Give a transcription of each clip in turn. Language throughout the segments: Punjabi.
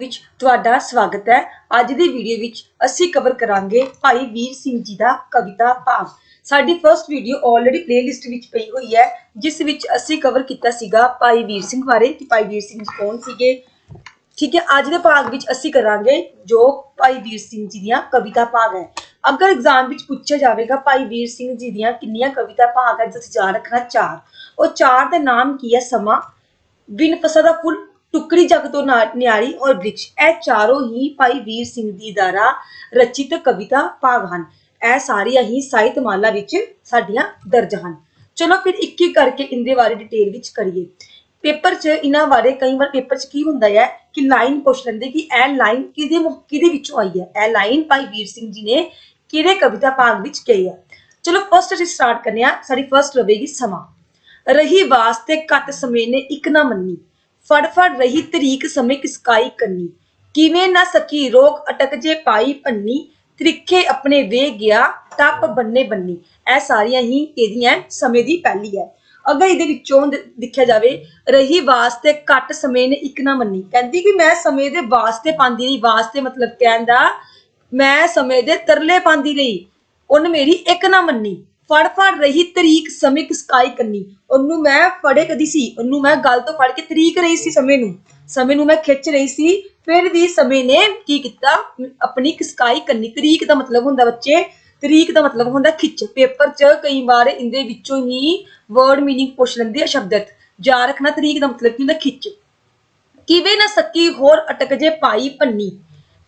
ਵਿੱਚ ਤੁਹਾਡਾ ਸਵਾਗਤ ਹੈ। ਅੱਜ ਦੀ ਵੀਡੀਓ ਵਿੱਚ ਅਸੀਂ ਕਵਰ ਕਰਾਂਗੇ ਭਾਈ ਵੀਰ ਸਿੰਘ ਜੀ ਦਾ ਕਵਿਤਾ ਭਾਵ। ਸਾਡੀ ਫਰਸਟ ਵੀਡੀਓ ਆਲਰੇਡੀ ਪਲੇਲਿਸਟ ਵਿੱਚ ਪਈ ਹੋਈ ਹੈ, ਜਿਸ ਵਿੱਚ ਅਸੀਂ ਕਵਰ ਕੀਤਾ ਸੀਗਾ ਭਾਈ ਵੀਰ ਸਿੰਘ ਬਾਰੇ ਕਿ ਭਾਈ ਵੀਰ ਸਿੰਘ ਕੌਣ ਸੀਗੇ। ਠੀਕ ਹੈ, ਅੱਜ ਦੇ ਭਾਗ ਵਿੱਚ ਅਸੀਂ ਕਰਾਂਗੇ ਜੋ ਭਾਈ ਵੀਰ ਸਿੰਘ ਜੀ ਦੀਆਂ ਕਵਿਤਾ ਭਾਗ ਹੈ। ਅਗਰ ਐਗਜ਼ਾਮ ਵਿੱਚ ਪੁੱਛਿਆ ਜਾਵੇਗਾ ਭਾਈ ਵੀਰ ਸਿੰਘ ਜੀ ਦੀਆਂ ਕਿੰਨੀਆਂ ਕਵਿਤਾ ਭਾਗ ਹੈ ਜਿਸ ਯਾਦ ਰੱਖਣਾ ਚਾਰ। ਉਹ ਚਾਰ ਦੇ ਨਾਮ ਕੀ ਹੈ? ਸਮਾਂ ਬਿਨ ਫਸਾ ਦਾ ਫੁੱਲ ਟੁਕੜੀ ਜਗ ਤੋਂ ਨਿਆਰੀ ਔਰ ਬ੍ਰਿਕਸ਼, ਇਹ ਚਾਰੋਂ ਹੀ ਭਾਈ ਵੀਰ ਸਿੰਘ ਦੀ ਦੁਆਰਾ ਰਚਿਤ ਕਵਿਤਾ ਭਾਗ ਹਨ। ਇਹ ਸਾਰੀਆਂ ਹੀ ਸਾਹਿਤਮਾਲਾ ਵਿੱਚ ਸਾਡੀਆਂ ਦਰਜ ਹਨ। ਚਲੋ ਫਿਰ ਇੱਕ ਇੱਕ ਕਰਕੇ ਇਹਦੇ ਬਾਰੇ ਡਿਟੇਲ ਵਿੱਚ ਕਰੀਏ। ਪੇਪਰ 'ਚ ਇਹਨਾਂ ਬਾਰੇ ਕਈ ਵਾਰ ਪੇਪਰ 'ਚ ਕੀ ਹੁੰਦਾ ਹੈ ਕਿ ਲਾਈਨ ਪੁੱਛ ਲੈਂਦੇ ਕਿ ਇਹ ਲਾਈਨ ਕਿਹਦੇ ਮੁ- ਕਿਹਦੇ ਵਿੱਚੋਂ ਆਈ ਹੈ? ਇਹ ਲਾਈਨ ਭਾਈ ਵੀਰ ਸਿੰਘ ਜੀ ਨੇ ਕਿਹੜੇ ਕਵਿਤਾ ਭਾਗ ਵਿੱਚ ਕਹੀ ਹੈ? ਚਲੋ ਫਸਟ ਅਸੀਂ ਸਟਾਰਟ ਕਰਨੇ ਆ ਸਾਡੀ ਫਸਟ ਰਹੇਗੀ ਸਮਾਂ। ਰਹੀ ਵਾਸਤੇ ਘੱਟ ਸਮੇਂ ਨੇ ਇੱਕ ਨਾ ਮੰਨੀ। ਫੜ ਫੜ ਰਹੀ ਤਰੀਕ ਸਮੇਂ ਕਿਸਕਾਈ ਕੰਨੀ। ਕਿਵੇਂ ਨਾ ਸਕੀ ਰੋਕ ਅਟਕ ਜੇ ਪਾਈ ਪੰਨੀ। ਤ੍ਰਿਖੇ ਆਪਣੇ ਵੇ ਗਿਆ, ਟੱਪ ਬੰਨੇ ਬੰਨੀ। ਇਹ ਸਾਰੀਆਂ ਹੀ ਇਹਦੀਆਂ ਸਮੇਂ ਦੀ ਪਹਿਲੀ ਹੈ ਅਗਰ ਇਹਦੇ ਵਿੱਚੋਂ ਦੇਖਿਆ ਜਾਵੇ, ਰਹੀ ਵਾਸਤੇ ਘੱਟ ਸਮੇਂ ਨੇ ਇੱਕ ਨਾ ਮੰਨੀ। ਕਹਿੰਦੀ ਕਿ ਮੈਂ ਸਮੇਂ ਦੇ ਵਾਸਤੇ ਪਾਉਂਦੀ ਰਹੀ। ਵਾਸਤੇ ਮਤਲਬ ਕਹਿੰਦਾ ਮੈਂ ਸਮੇਂ ਦੇ ਤਰਲੇ ਪਾਉਂਦੀ ਰਹੀ। ਉਹਨੇ ਮੇਰੀ ਇੱਕ ਨਾ ਮੰਨੀ। ਫੜ ਫੜ ਰਹੀ ਤਰੀਕ ਸਮੇਂ ਕਿਸਕਾਈ ਕੰਨੀ। ਉਹਨੂੰ ਮੈਂ ਫੜੇ ਕਦੀ ਸੀ? ਉਹਨੂੰ ਮੈਂ ਗੱਲ ਤੋਂ ਫੜ ਕੇ ਤਰੀਕ ਰਹੀ ਸੀ ਸਮੇਂ ਨੂੰ। ਸਮੇਂ ਨੂੰ ਮੈਂ ਖਿੱਚ ਰਹੀ ਸੀ। ਫਿਰ ਵੀ ਸਮੇਂ ਨੇ ਕੀ ਕੀਤਾ? ਆਪਣੀ ਕਿਸਕਾਈ ਕੰਨੀ। ਤਰੀਕ ਦਾ ਮਤਲਬ ਹੁੰਦਾ ਬੱਚੇ, ਤਰੀਕ ਦਾ ਮਤਲਬ ਹੁੰਦਾ ਖਿੱਚ। ਪੇਪਰ 'ਚ ਕਈ ਵਾਰ ਇਹਦੇ ਵਿੱਚੋਂ ਹੀ ਵਰਡ ਮੀਨਿੰਗ ਪੁੱਛ ਲੈਂਦੇ ਆ ਸ਼ਬਦਤ ਯਾਦ ਰੱਖਣਾ ਤਰੀਕ ਦਾ ਮਤਲਬ ਕੀ ਹੁੰਦਾ ਖਿੱਚ। ਕਿਵੇਂ ਨਾ ਸਕੀ ਹੋਰ ਅਟਕ ਜੇ ਪਾਈ ਪੰਨੀ।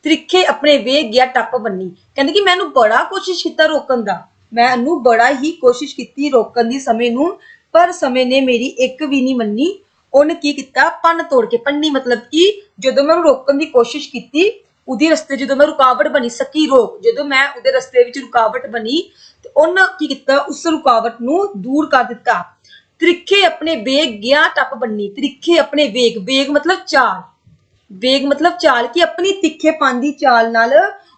ਤ੍ਰਿਖੇ ਆਪਣੇ ਵੇ ਗਿਆ ਟੱਪ ਬੰਨੀ। ਕਹਿੰਦੇ ਕਿ ਮੈਨੂੰ ਬੜਾ ਕੋਸ਼ਿਸ਼ ਕੀਤਾ ਰੋਕਣ ਦਾ। ਮੈਂ ਉਹਨੂੰ ਬੜਾ ਹੀ ਕੋਸ਼ਿਸ਼ ਕੀਤੀ ਰੋਕਣ ਦੀ ਸਮੇਂ ਨੂੰ, ਪਰ ਸਮੇਂ ਨੇ ਮੇਰੀ ਇੱਕ ਵੀ ਨਹੀਂ ਮੰਨੀ। ਉਹਨੇ ਕੀ ਕੀਤਾ? ਪੰਨ ਤੋੜ ਕੇ, ਪੰਨੀ ਮਤਲਬ ਕਿ ਜਦੋਂ ਮੈਂ ਉਹਨੂੰ ਰੋਕਣ ਦੀ ਕੋਸ਼ਿਸ਼ ਕੀਤੀ, ਉਹਦੇ ਰਸਤੇ ਜਦੋਂ ਮੈਂ ਰੁਕਾਵਟ ਬਣੀ, ਸਕੀ ਰੋਕ, ਜਦੋਂ ਮੈਂ ਉਹਦੇ ਰਸਤੇ ਵਿੱਚ ਰੁਕਾਵਟ ਬਣੀ, ਤੇ ਉਹਨਾਂ ਕੀ ਕੀਤਾ? ਉਸ ਰੁਕਾਵਟ ਨੂੰ ਦੂਰ ਕਰ ਦਿੱਤਾ। ਤ੍ਰਿਖੇ ਆਪਣੇ ਵੇਗ ਗਿਆ ਟੱਪ ਬੰਨੀ। ਤ੍ਰਿਖੇ ਆਪਣੇ ਵੇਗ ਵੇਗ ਮਤਲਬ ਚਾਲ। ਵੇਗ ਮਤਲਬ ਚਾਲ ਕਿ ਆਪਣੀ ਤਿੱਖੇ ਪਾਂਦੀ ਚਾਲ ਨਾਲ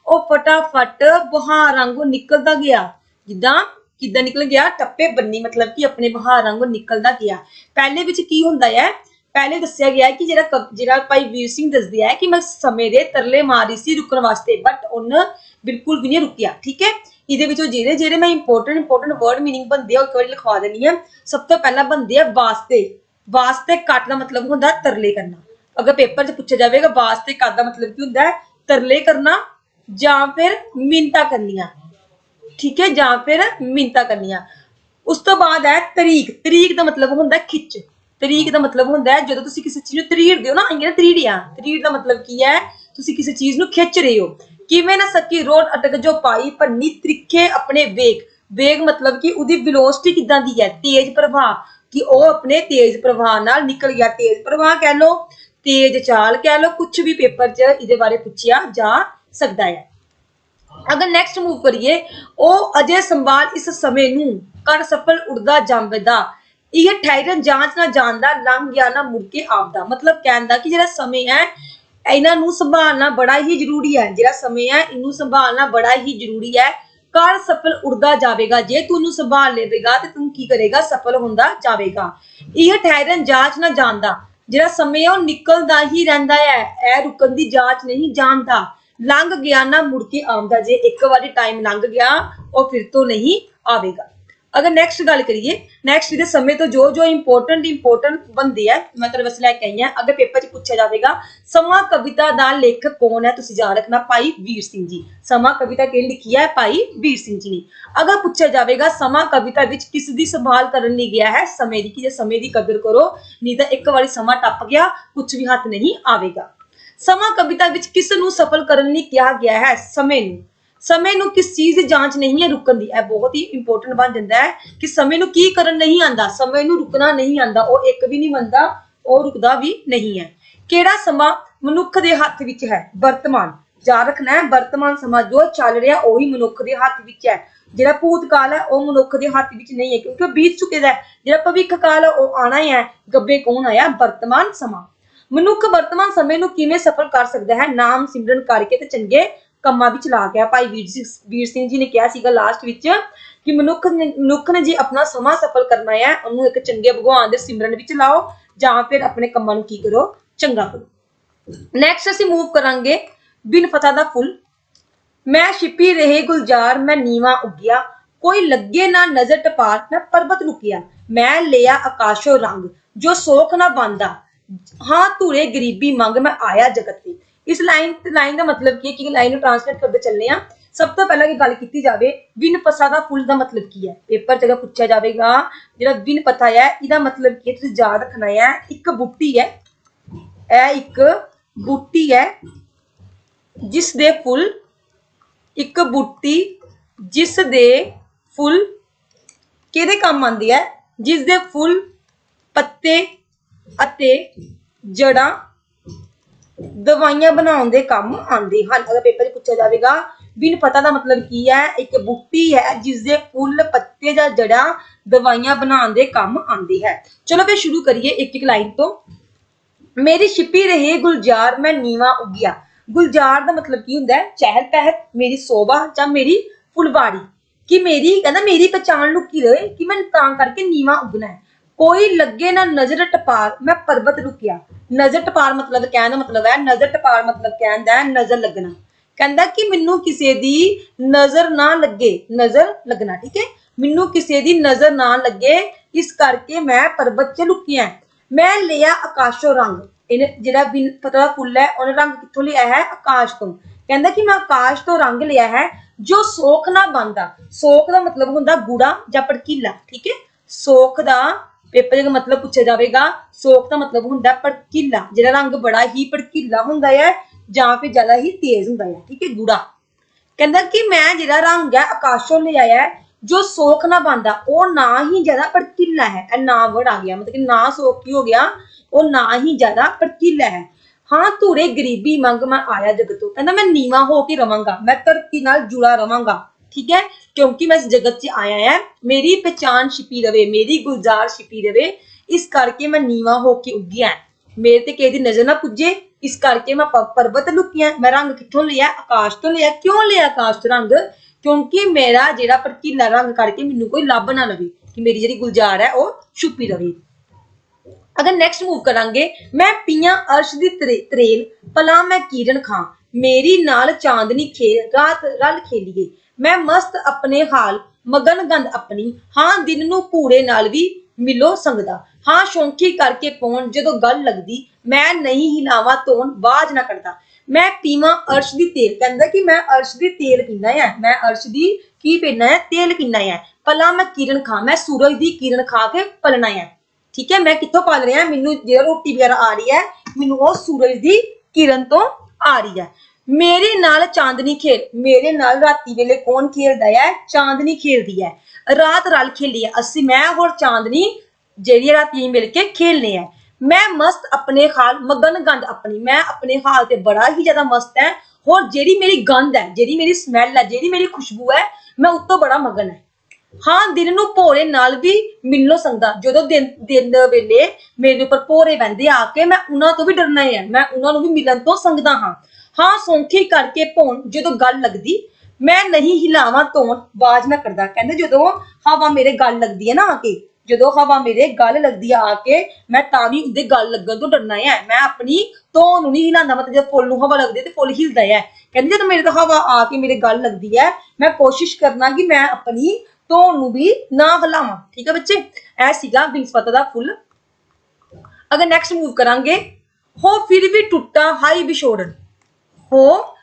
ਉਹ ਫਟਾਫਟ ਬਹਾਰ ਵਾਂਗੂ ਨਿਕਲਦਾ ਗਿਆ। ਜਿੱਦਾਂ ਕਿੱਦਾਂ ਨਿਕਲ ਗਿਆ, ਟੱਪੇ ਬੰਨੀ, ਮਤਲਬ ਕਿ ਆਪਣੇ ਬਹਾਰ ਵਾਂਗੂ ਨਿਕਲਦਾ ਗਿਆ। ਪਹਿਲੇ ਵਿੱਚ ਕੀ ਹੁੰਦਾ ਹੈ? ਪਹਿਲੇ ਦੱਸਿਆ ਗਿਆ ਹੈ ਕਿ ਜਿਹੜਾ ਕਵ- ਜਿਹੜਾ ਭਾਈ ਵੀਰ ਸਿੰਘ ਦੱਸਦੇ ਹੈ ਕਿ ਮੈਂ ਸਮੇਂ ਦੇ ਤਰਲੇ ਮਾਰੀ ਸੀ ਰੁਕਣ ਵਾਸਤੇ ਬਟ ਉਹਨ ਬਿਲਕੁਲ ਵੀ ਨਹੀਂ ਰੁਕਿਆ, ਠੀਕ ਹੈ? ਇਹਦੇ ਵਿੱਚੋਂ ਜਿਹੜੇ ਜਿਹੜੇ ਮੈਂ ਇੰਪੋਰਟੈਂਟ ਇੰਪੋਰਟੈਂਟ ਵਰਡ ਮੀਨਿੰਗ ਬੰਦੇ ਆ, ਉਹ ਇੱਕ ਵਾਰੀ ਲਿਖਵਾ ਦੇਣੀ ਹੈ। ਸਭ ਤੋਂ ਪਹਿਲਾਂ ਬੰਦੇ ਆ ਵਾਸਤੇ। ਵਾਸਤੇ ਕੱਟ ਦਾ ਮਤਲਬ ਹੁੰਦਾ ਤਰਲੇ ਕਰਨਾ। ਅਗਰ ਪੇਪਰ 'ਚ ਪੁੱਛਿਆ ਜਾਵੇਗਾ, ਵਾਸਤੇ ਕੱਟ ਦਾ ਮਤਲਬ ਕੀ ਹੁੰਦਾ ਹੈ? ਤਰਲੇ ਕਰਨਾ ਜਾਂ ਫਿਰ ਮਿੰਤਾ ਕਰਨੀਆਂ। ਠੀਕ ਹੈ, ਜਾਂ ਫਿਰ ਮਿੰਤਾ ਕਰਨੀਆਂ। ਉਸ ਤੋਂ ਬਾਅਦ ਹੈ ਤਰੀਕ। ਤਰੀਕ ਦਾ ਮਤਲਬ ਹੁੰਦਾ ਖਿੱਚ। ਤਰੀਕ ਦਾ ਮਤਲਬ ਹੁੰਦਾ ਹੈ ਜਦੋਂ ਤੁਸੀਂ ਕਿਸੇ ਚੀਜ਼ ਨੂੰ ਤਰੀੜਦੇ ਹੋ ਨਾ, ਆਈਆਂ ਤਰੀੜਿਆ। ਤਰੀੜ ਦਾ ਮਤਲਬ ਕੀ ਹੈ, ਤੁਸੀਂ ਕਿਸੇ ਚੀਜ਼ ਨੂੰ ਖਿੱਚ ਰਹੇ ਹੋ। ਕਿਵੇਂ ਨਾ ਸਕੀ ਰੋਡ ਅਟਕ ਜੋ ਪਾਈ ਪੰਨੀ ਤ੍ਰਿਖੇ ਆਪਣੇ ਵੇਗ ਵੇਗ ਮਤਲਬ ਕਿ ਉਹਦੀ ਵੈਲੋਸਿਟੀ ਕਿਦਾਂ ਦੀ ਹੈ? ਤੇਜ਼ ਪ੍ਰਵਾਹ। ਕਿ ਉਹ ਆਪਣੇ ਤੇਜ਼ ਪ੍ਰਵਾਹ ਨਾਲ ਨਿਕਲ ਗਿਆ। ਤੇਜ਼ ਪ੍ਰਵਾਹ ਕਹਿ ਲਓ, ਤੇਜ਼ ਚਾਲ ਕਹਿ ਲਓ ਕੁਝ ਵੀ ਪੇਪਰ 'ਚ ਇਹਦੇ ਬਾਰੇ ਪੁੱਛਿਆ ਜਾ ਸਕਦਾ ਹੈ। ਅਗਰ ਨੈਕਸਟ ਮੂਵ ਕਰੀਏ, ਉਹ ਅਜੇ ਸੰਭਾਲ ਇਸ ਸਮੇਂ ਨੂੰ ਕਰ ਸਫਲ ਉੜਦਾ ਜੰਮਦਾ ਇਹ ਠਹਿਰਨ ਜਾਂਚ ਨਾ ਜਾਣਦਾ ਲੰਘ ਗਿਆ ਨਾ ਮੁੜ ਕੇ ਆਪਦਾ। ਮਤਲਬ ਕਹਿੰਦਾ ਕਿ ਜਿਹੜਾ ਸਮੇਂ ਹੈ, ਇਹਨਾਂ ਨੂੰ ਸੰਭਾਲਣਾ ਬੜਾ ਹੀ ਜ਼ਰੂਰੀ ਹੈ। ਜਿਹੜਾ ਸਮੇਂ ਹੈ, ਇਹਨੂੰ ਸੰਭਾਲਣਾ ਬੜਾ ਹੀ ਜ਼ਰੂਰੀ ਹੈ। ਕਰ ਸਫਲ ਉੜਦਾ ਜਾਵੇਗਾ। ਜੇ ਤੂੰ ਇਹਨੂੰ ਸੰਭਾਲ ਲਵੇਗਾ, ਤੇ ਤੂੰ ਕੀ ਕਰੇਗਾ? ਸਫਲ ਹੁੰਦਾ ਜਾਵੇਗਾ। ਇਹ ਠਹਿਰਨ ਜਾਂਚ ਨਾ ਜਾਣਦਾ ਜਿਹੜਾ ਸਮੇਂ ਹੈ, ਉਹ ਨਿਕਲਦਾ ਹੀ ਰਹਿੰਦਾ ਹੈ। ਇਹ ਰੁਕਣ ਦੀ ਜਾਂਚ ਨਹੀਂ, ਜਾਣਦਾ। ਲੰਘ ਗਿਆ ਨਾ ਮੁੜ ਕੇ ਆਉਂਦਾ ਜੇ ਇੱਕ ਵਾਰੀ ਟਾਈਮ ਲੰਘ ਗਿਆ, ਉਹ ਫਿਰ ਤੋਂ ਨਹੀਂ ਆਵੇਗਾ। ਅਗਰ ਨੈਕਸਟ ਗੱਲ ਕਰੀਏ ਨੈਕਸਟ ਇਹਦੇ ਸਮੇਂ ਤੋਂ ਜੋ ਜੋ ਇੰਪੋਰਟੈਂਟ ਇੰਪੋਰਟੈਂਟ ਬੰਦੇ ਆ, ਮੈਂ ਤੁਹਾਡੇ ਵਾਸਤੇ ਲੈ ਕੇ ਆਈ ਹਾਂ ਅਗਰ ਪੇਪਰ 'ਚ ਪੁੱਛਿਆ ਜਾਵੇਗਾ, ਸਮਾਂ, ਕਵਿਤਾ ਦਾ ਲੇਖਕ ਕੌਣ ਹੈ ਤੁਸੀਂ ਯਾਦ ਰੱਖਣਾ, ਭਾਈ ਵੀਰ ਸਿੰਘ ਜੀ। ਸਮਾਂ, ਕਵਿਤਾ ਕਿਹਨੇ ਲਿਖੀ ਹੈ ਭਾਈ ਵੀਰ ਸਿੰਘ ਜੀ ਨੇ। ਅਗਰ ਪੁੱਛਿਆ ਜਾਵੇਗਾ, ਸਮਾਂ, ਕਵਿਤਾ ਵਿੱਚ ਕਿਸ ਦੀ ਸੰਭਾਲ ਕਰਨ ਲਈ ਗਿਆ ਹੈ, ਸਮੇਂ ਦੀ, ਕਿ ਜੇ ਸਮੇਂ ਦੀ ਕਦਰ ਕਰੋ, ਨਹੀਂ ਤਾਂ ਇੱਕ ਵਾਰੀ ਸਮਾਂ ਟੱਪ ਗਿਆ ਕੁਝ ਵੀ ਹੱਥ ਨਹੀਂ ਆਵੇਗਾ। ਸਮਾਂ ਕਵਿਤਾ ਵਿੱਚ ਕਿਸ ਨੂੰ ਸਫਲ ਕਰਨ ਲਈ ਕਿਹਾ ਗਿਆ ਹੈ? ਸਮੇਂ ਨੂੰ। ਸਮੇਂ ਨੂੰ ਕਿਸ ਚੀਜ਼ ਦੀ ਜਾਂਚ ਨਹੀਂ ਹੈ ਰੁਕਣ ਦੀ। ਇਹ ਬਹੁਤ ਹੀ ਇੰਪੋਰਟੈਂਟ ਬਣ ਜਾਂਦਾ ਹੈ ਕਿ ਸਮੇਂ ਨੂੰ ਕੀ ਕਰਨ ਨਹੀਂ ਆਂਦਾ। ਸਮੇਂ ਨੂੰ ਰੁਕਣਾ ਨਹੀਂ ਆਂਦਾ। ਉਹ ਇੱਕ ਵੀ ਨਹੀਂ ਮੰਨਦਾ, ਉਹ ਰੁਕਦਾ ਵੀ ਨਹੀਂ ਹੈ। ਕਿਹੜਾ ਸਮਾਂ ਮਨੁੱਖ ਦੇ ਹੱਥ ਵਿੱਚ ਹੈ? ਵਰਤਮਾਨ। ਯਾਦ ਰੱਖਣਾ ਹੈ, ਵਰਤਮਾਨ ਸਮਾਂ ਜੋ ਚੱਲ ਰਿਹਾ, ਉਹੀ ਮਨੁੱਖ ਦੇ ਹੱਥ ਵਿੱਚ ਹੈ। ਜਿਹੜਾ ਭੂਤਕਾਲ ਹੈ, ਉਹ ਮਨੁੱਖ ਦੇ ਹੱਥ ਵਿੱਚ ਨਹੀਂ ਹੈ, ਕਿਉਂਕਿ ਉਹ ਬੀਤ ਚੁੱਕੇ ਦਾ ਹੈ। ਜਿਹੜਾ ਭਵਿੱਖ ਕਾਲ ਹੈ, ਉਹ ਆਣਾ ਹੀ ਹੈ। ਗੱਬੇ ਕੌਣ ਆਇਆ? ਵਰਤਮਾਨ ਸਮਾਂ। ਮਨੁੱਖ ਵਰਤਮਾਨ ਸਮੇਂ ਨੂੰ ਕਿਵੇਂ ਸਫਲ ਕਰ ਸਕਦਾ ਹੈ? ਨਾਮ ਸਿਮਰਨ ਕਰਕੇ ਤੇ ਚੰਗੇ ਕੰਮਾਂ ਵਿੱਚ ਲਾ ਗਿਆ। ਭਾਈ ਵੀਰ ਸਿੰਘ ਵੀਰ ਸਿੰਘ ਜੀ ਨੇ ਕਿਹਾ ਸੀਗਾ ਲਾਸਟ ਵਿੱਚ ਕਿ ਮਨੁੱਖ ਮਨੁੱਖ ਨੇ ਜੇ ਆਪਣਾ ਸਮਾਂ ਸਫਲ ਕਰਨਾ ਹੈ, ਉਹਨੂੰ ਇੱਕ ਚੰਗੇ ਭਗਵਾਨ ਦੇ ਸਿਮਰਨ ਵਿੱਚ ਲਾਓ, ਜਾਂ ਫਿਰ ਆਪਣੇ ਕੰਮਾਂ ਨੂੰ ਕੀ ਕਰੋ? ਚੰਗਾ ਕਰੋ। ਨੈਕਸਟ ਅਸੀਂ ਮੂਵ ਕਰਾਂਗੇ ਬਿਨ ਫਤਾ ਦਾ ਫੁੱਲ। ਮੈਂ ਛਿਪੀ ਰਹੇ ਗੁਲਜ਼ਾਰ, ਮੈਂ ਨੀਵਾ ਉੱਗਿਆ। ਕੋਈ ਲੱਗੇ ਨਾ ਨਜ਼ਰ ਟਪਾਰ, ਮੈਂ ਪਰਬਤ ਲੁਕਿਆ। ਮੈਂ ਲਿਆ ਆਕਾਸ਼ੋ ਰੰਗ, ਜੋ ਸੋਖ ਨਾ ਬੰਦਾ। ਹਾਂ ਧੂਰੇ ਗਰੀਬੀ ਮੰਗ ਮੈਂ ਆਇਆ ਜਗਤ ਤੇ ਇਸ ਲਾਈਨ ਲਾਈਨ ਦਾ ਮਤਲਬ ਕੀ ਹੈ ਕਿ ਲਾਈਨ ਨੂੰ ਟ੍ਰਾਂਸਲੇਟ ਕਰਦੇ ਚੱਲੇ ਆ ਸਭ ਤੋਂ ਪਹਿਲਾਂ ਕੀ ਗੱਲ ਕੀਤੀ ਜਾਵੇ ਬਿਨ ਪਸਾ ਦਾ ਫੁੱਲ ਦਾ ਮਤਲਬ ਕੀ ਹੈ ਪੇਪਰ ਜਗ੍ਹਾ ਪੁੱਛਿਆ ਜਾਵੇਗਾ ਜਿਹੜਾ ਬਿਨ ਪਤਾ ਹੈ ਇਹਦਾ ਮਤਲਬ ਕੀ ਹੈ ਤੁਸੀਂ ਯਾਦ ਰੱਖਣਾ ਹੈ ਇੱਕ ਬੂਟੀ ਹੈ ਇਹ ਇੱਕ ਬੂਟੀ ਹੈ ਜਿਸ ਦੇ ਫੁੱਲ ਇੱਕ ਬੂਟੀ ਜਿਸ ਦੇ ਫੁੱਲ ਕਿਹਦੇ ਕੰਮ ਆਉਂਦੀ ਹੈ ਜਿਸ ਦੇ ਫੁੱਲ ਪੱਤੇ ਅਤੇ ਜੜਾਂ ਦਵਾਈਆਂ ਬਣਾਉਣ ਦੇ ਕੰਮ ਆਉਂਦੇ ਹਨ। ਅਗਰ ਪੇਪਰ 'ਚ ਪੁੱਛਿਆ ਜਾਵੇਗਾ ਬਿਨ ਪਤਾ ਦਾ ਮਤਲਬ ਕੀ ਹੈ? ਇੱਕ ਬੂਟੀ ਹੈ ਜਿਸ ਦੇ ਫੁੱਲ, ਪੱਤੇ ਜਾਂ ਜੜਾਂ ਦਵਾਈਆਂ ਬਣਾਉਣ ਦੇ ਕੰਮ ਆਉਂਦੀ ਹੈ। ਚਲੋ ਫਿਰ ਸ਼ੁਰੂ ਕਰੀਏ ਇੱਕ ਇੱਕ ਲਾਈਨ ਤੋਂ। ਮੇਰੀ ਛਿਪੀ ਰਹੇ ਗੁਲਜ਼ਾਰ, ਮੈਂ ਨੀਵਾ ਉੱਗਿਆ। ਗੁਲਜ਼ਾਰ ਦਾ ਮਤਲਬ ਕੀ ਹੁੰਦਾ ਹੈ? ਚਹਿਲ ਪਹਿਲ, ਮੇਰੀ ਸੋਭਾ ਜਾਂ ਮੇਰੀ ਫੁਲਵਾੜੀ। ਕਿ ਮੇਰੀ, ਕਹਿੰਦਾ ਮੇਰੀ ਪਛਾਣ ਲੁਕੀ ਰਹੇ? ਕਿ ਮੈਂ ਤਾਂ ਕਰਕੇ ਨੀਵਾ ਉੱਗਣਾ ਹੈ। ਕੋਈ ਲੱਗੇ ਨਾ ਨਜ਼ਰ ਟਪਾਰ ਮੈਂ ਪਰਬਤ ਲੁਕਿਆ ਨਜ਼ਰ ਟਪਾਰ ਮਤਲਬ ਕਹਿਣ ਦਾ ਮਤਲਬ ਹੈ, ਨਜ਼ਰ ਟਪਾਰ ਮਤਲਬ ਕਹਿੰਦਾ ਹੈ, ਨਜ਼ਰ ਲੱਗਣਾ। ਕਹਿੰਦਾ ਕਿ ਮੈਨੂੰ ਕਿਸੇ ਦੀ ਨਜ਼ਰ ਨਾ ਲੱਗੇ, ਨਜ਼ਰ ਲੱਗਣਾ, ਠੀਕ ਹੈ? ਮੈਨੂੰ ਕਿਸੇ ਦੀ ਨਜ਼ਰ ਨਾ ਲੱਗੇ, ਇਸ ਕਰਕੇ ਮੈਂ ਪਰਬਤ 'ਚ ਲੁਕਿਆ ਮੈਂ ਲਿਆ ਆਕਾਸ਼ੋ ਰੰਗ। ਇਹਨੇ ਜਿਹੜਾ ਬਿਨ ਪਤਾ ਫੁੱਲ ਹੈ, ਉਹਨੇ ਰੰਗ ਕਿੱਥੋਂ ਲਿਆ ਹੈ? ਆਕਾਸ਼ ਤੋਂ। ਕਹਿੰਦਾ ਕਿ ਮੈਂ ਆਕਾਸ਼ ਤੋਂ ਰੰਗ ਲਿਆ ਹੈ, ਜੋ ਸੋਖ ਨਾ ਬੰਦਾ। ਸੋਖ ਦਾ ਮਤਲਬ ਹੁੰਦਾ ਗੂੜਾ ਜਾਂ ਭੜਕੀਲਾ, ਠੀਕ ਹੈ? ਸੋਖ ਦਾ ਪੇਪਰ ਦਾ ਮਤਲਬ ਪੁੱਛਿਆ ਜਾਵੇਗਾ, ਸੋਖ ਦਾ ਮਤਲਬ ਹੁੰਦਾ ਭੜਕੀਲਾ। ਜਿਹੜਾ ਰੰਗ ਬੜਾ ਹੀ ਭੜਕੀਲਾ ਹੁੰਦਾ ਹੈ ਜਾਂ ਫਿਰ ਜ਼ਿਆਦਾ ਹੀ ਤੇਜ਼ ਹੁੰਦਾ ਹੈ, ਠੀਕ ਹੈ, ਗੂੜਾ। ਕਹਿੰਦਾ ਕਿ ਮੈਂ ਜਿਹੜਾ ਰੰਗ ਹੈ, ਆਕਾਸ਼ੋਂ ਲਿਆਇਆ ਜੋ ਸੋਖ ਨਾ ਬੰਦਾ ਉਹ ਨਾ ਹੀ ਜ਼ਿਆਦਾ ਭੜਕੀਲਾ ਹੈ। ਇਹ ਨਾ ਵੜ ਆ ਗਿਆ, ਮਤਲਬ ਕਿ ਨਾ ਸੋਖ ਕੀ ਹੋ ਗਿਆ, ਉਹ ਨਾ ਹੀ ਜ਼ਿਆਦਾ ਭੜਕੀਲਾ ਹੈ। ਹਾਂ, ਧੂਰੇ ਗਰੀਬੀ ਮੰਗ ਮੈਂ ਆਇਆ ਜਗਤੋਂ। ਕਹਿੰਦਾ ਮੈਂ ਨੀਵਾ ਹੋ ਕੇ ਰਵਾਂਗਾ, ਮੈਂ ਧਰਤੀ ਨਾਲ ਜੁੜਾ ਰਵਾਂਗਾ। ਠੀਕ ਹੈ? ਕਿਉਂਕਿ ਮੈਂ ਇਸ ਜਗਤ 'ਚ ਆਇਆ ਹੈ। ਮੇਰੀ ਪਛਾਣ ਛਿਪੀ ਰਵੇ, ਮੇਰੀ ਗੁਲਜ਼ਾਰ ਛਿਪੀ ਰਵੇ। ਇਸ ਕਰਕੇ ਮੈਂ ਨੀਵਾ ਹੋ ਕੇ ਉੱਗਿਆ ਮੇਰੇ ਤੇ ਕਿਸੇ ਦੀ ਨਜ਼ਰ ਨਾ ਪੁੱਜੇ। ਇਸ ਕਰਕੇ ਮੈਂ ਪਰਬਤ ਲੁਕਿਆ ਮੈਂ ਰੰਗ ਕਿੱਥੋਂ ਲਿਆ? ਆਕਾਸ਼ ਤੋਂ ਲਿਆ। ਕਿਉਂ ਲਿਆ ਆਕਾਸ਼ ਤੋਂ ਰੰਗ? ਕਿਉਂਕਿ ਮੇਰਾ ਜਿਹੜਾ ਭੜਕੀਲਾ ਰੰਗ ਕਰਕੇ ਮੈਨੂੰ ਕੋਈ ਲੱਭ ਨਾ ਲਵੇ ਕਿ ਮੇਰੀ ਜਿਹੜੀ ਗੁਲਜ਼ਾਰ ਹੈ, ਉਹ ਛੁਪੀ ਰਵੇ। ਅਗਰ ਨੈਕਸਟ ਮੂਵ ਕਰਾਂਗੇ, ਮੈਂ ਪੀਆਂ ਅਰਸ਼ ਦੀ ਤਰੇਲ, ਭਲਾ ਮੈਂ ਕੀਰਨ ਖਾਂ। ਮੇਰੀ ਨਾਲ ਚਾਂਦਨੀ ਖੇਲ ਰਾਤ ਰਲ ਖੇਲੀਏ। ਮੈਂ ਮਸਤ ਆਪਣੇ ਹਾਲ, ਮਗਨ ਗੰਧ ਆਪਣੀ, ਹਾਂ ਦਿਨ ਨੂੰ ਪੂਰੇ ਨਾਲ ਵੀ ਮਿਲੋ ਸੰਗਦਾ। ਹਾਂ ਸ਼ੌਂਕੀ ਕਰਕੇ ਪੌਣ ਜਦੋਂ ਗੱਲ ਲੱਗਦੀ, ਮੈਂ ਨਹੀਂ ਹਿਲਾਵਾਂ ਤੋਣ ਬਾਜ ਨਾ ਕਰਦਾ ਮੈਂ ਪੀਵਾਂ ਅਰਸ਼ ਦੀ ਤੇਲ, ਕਹਿੰਦਾ ਕਿ ਮੈਂ ਅਰਸ਼ ਦੀ ਤੇਲ ਪੀਣਾ ਹੈ ਮੈਂ ਅਰਸ਼ ਦੀ ਕੀ ਪੀਣਾ ਹੈ ਤੇਲ ਪੀਣਾ ਹੈ ਪਲਾ ਮੈਂ ਕਿਰਨ ਖਾ, ਮੈਂ ਸੂਰਜ ਦੀ ਕਿਰਨ ਖਾ ਕੇ ਪਲਣਾ ਹੈ ਠੀਕ ਹੈ, ਮੈਂ ਕਿੱਥੋਂ ਪਲ ਰਿਹਾ? ਮੈਨੂੰ ਜੇ ਰੋਟੀ ਵਗੈਰਾ ਆ ਰਹੀ ਹੈ, ਮੈਨੂੰ ਉਹ ਸੂਰਜ ਦੀ ਕਿਰਨ ਤੋਂ ਆ ਰਹੀ ਹੈ। ਮੇਰੇ ਨਾਲ ਚਾਂਦਨੀ ਖੇਲ, ਮੇਰੇ ਨਾਲ ਰਾਤੀ ਵੇਲੇ ਕੌਣ ਖੇਲਦਾ ਹੈ? ਚਾਂਦਨੀ ਖੇਲਦੀ ਹੈ। ਰਾਤ ਰਲ ਖੇਲੀ ਹੈ। ਅਸੀਂ, ਮੈਂ ਹੋਰ ਚਾਂਦਨੀ ਜਿਹੜੀ ਰਾਤੀ ਮਿਲ ਕੇ ਖੇਲਨੇ ਹੈ। ਮੈਂ ਮਸਤ ਆਪਣੇ ਹਾਲ, ਮਗਨ ਗੰਦ ਆਪਣੀ, ਮੈਂ ਆਪਣੇ ਹਾਲ ਤੇ ਬੜਾ ਹੀ ਜ਼ਿਆਦਾ ਮਸਤ ਹੈ। ਹੋਰ ਜਿਹੜੀ ਮੇਰੀ ਗੰਧ ਹੈ, ਜਿਹੜੀ ਮੇਰੀ ਸਮੈਲ ਹੈ, ਜਿਹੜੀ ਮੇਰੀ ਖੁਸ਼ਬੂ ਹੈ, ਮੈਂ ਉੱਤੋਂ ਬੜਾ ਮਗਨ ਹੈ। ਹਾਂ, ਦਿਨ ਨੂੰ ਭੋਰੇ ਨਾਲ ਵੀ ਮਿਲੋ ਸੰਗਦਾ ਜਦੋਂ ਦਿਨ ਦਿਨ ਵੇਲੇ ਮੇਰੇ ਉੱਪਰ ਭੋਰੇ ਬੰਦੇ ਆ ਕੇ ਮੈਂ ਉਹਨਾਂ ਤੋਂ ਵੀ ਡਰਨਾ ਹੈ ਮੈਂ ਉਹਨਾਂ ਨੂੰ ਵੀ ਮਿਲਣ ਤੋਂ ਸੰਗਦਾ ਹਾਂ। ਹਾਂ, ਸੌਂਖੀ ਕਰਕੇ ਭੌਣ ਜਦੋਂ ਗੱਲ ਲੱਗਦੀ, ਮੈਂ ਨਹੀਂ ਹਿਲਾਵਾਂ ਧੋਣ ਬਾਜ਼ ਨਾ ਕਰਦਾ ਕਹਿੰਦੇ ਜਦੋਂ ਹਵਾ ਮੇਰੇ ਗੱਲ ਲੱਗਦੀ ਹੈ ਨਾ ਆ ਕੇ, ਜਦੋਂ ਹਵਾ ਮੇਰੇ ਗੱਲ ਲੱਗਦੀ ਆ ਆ ਕੇ, ਮੈਂ ਤਾਂ ਵੀ ਉਹਦੇ ਗੱਲ ਲੱਗਣ ਤੋਂ ਡਰਨਾ ਹੈ ਮੈਂ ਆਪਣੀ ਧੌਣ ਨੂੰ ਨਹੀਂ ਹਿਲਾਉਂਦਾ, ਮਤਲਬ ਜਦ ਫੁੱਲ ਨੂੰ ਹਵਾ ਲੱਗਦੀ ਹੈ ਤੇ ਫੁੱਲ ਹਿਲਦਾ ਹੈ ਕਹਿੰਦੇ ਜਦੋਂ ਮੇਰੇ ਤੋਂ ਹਵਾ ਆ ਕੇ ਮੇਰੇ ਗੱਲ ਲੱਗਦੀ ਹੈ, ਮੈਂ ਕੋਸ਼ਿਸ਼ ਕਰਨਾ ਕਿ ਮੈਂ ਆਪਣੀ ਧੌਣ ਨੂੰ ਵੀ ਨਾ ਹਿਲਾਵਾਂ। ਠੀਕ ਹੈ ਬੱਚੇ? ਇਹ ਸੀਗਾ ਬਿਨਸਪਤ ਦਾ ਫੁੱਲ। ਅਗਰ ਨੈਕਸਟ ਮੂਵ ਕਰਾਂਗੇ, ਹੋ ਫਿਰ ਵੀ ਟੁੱਟਾ, ਹਾਈ ਵਿਛੋੜਨ। ਹੋ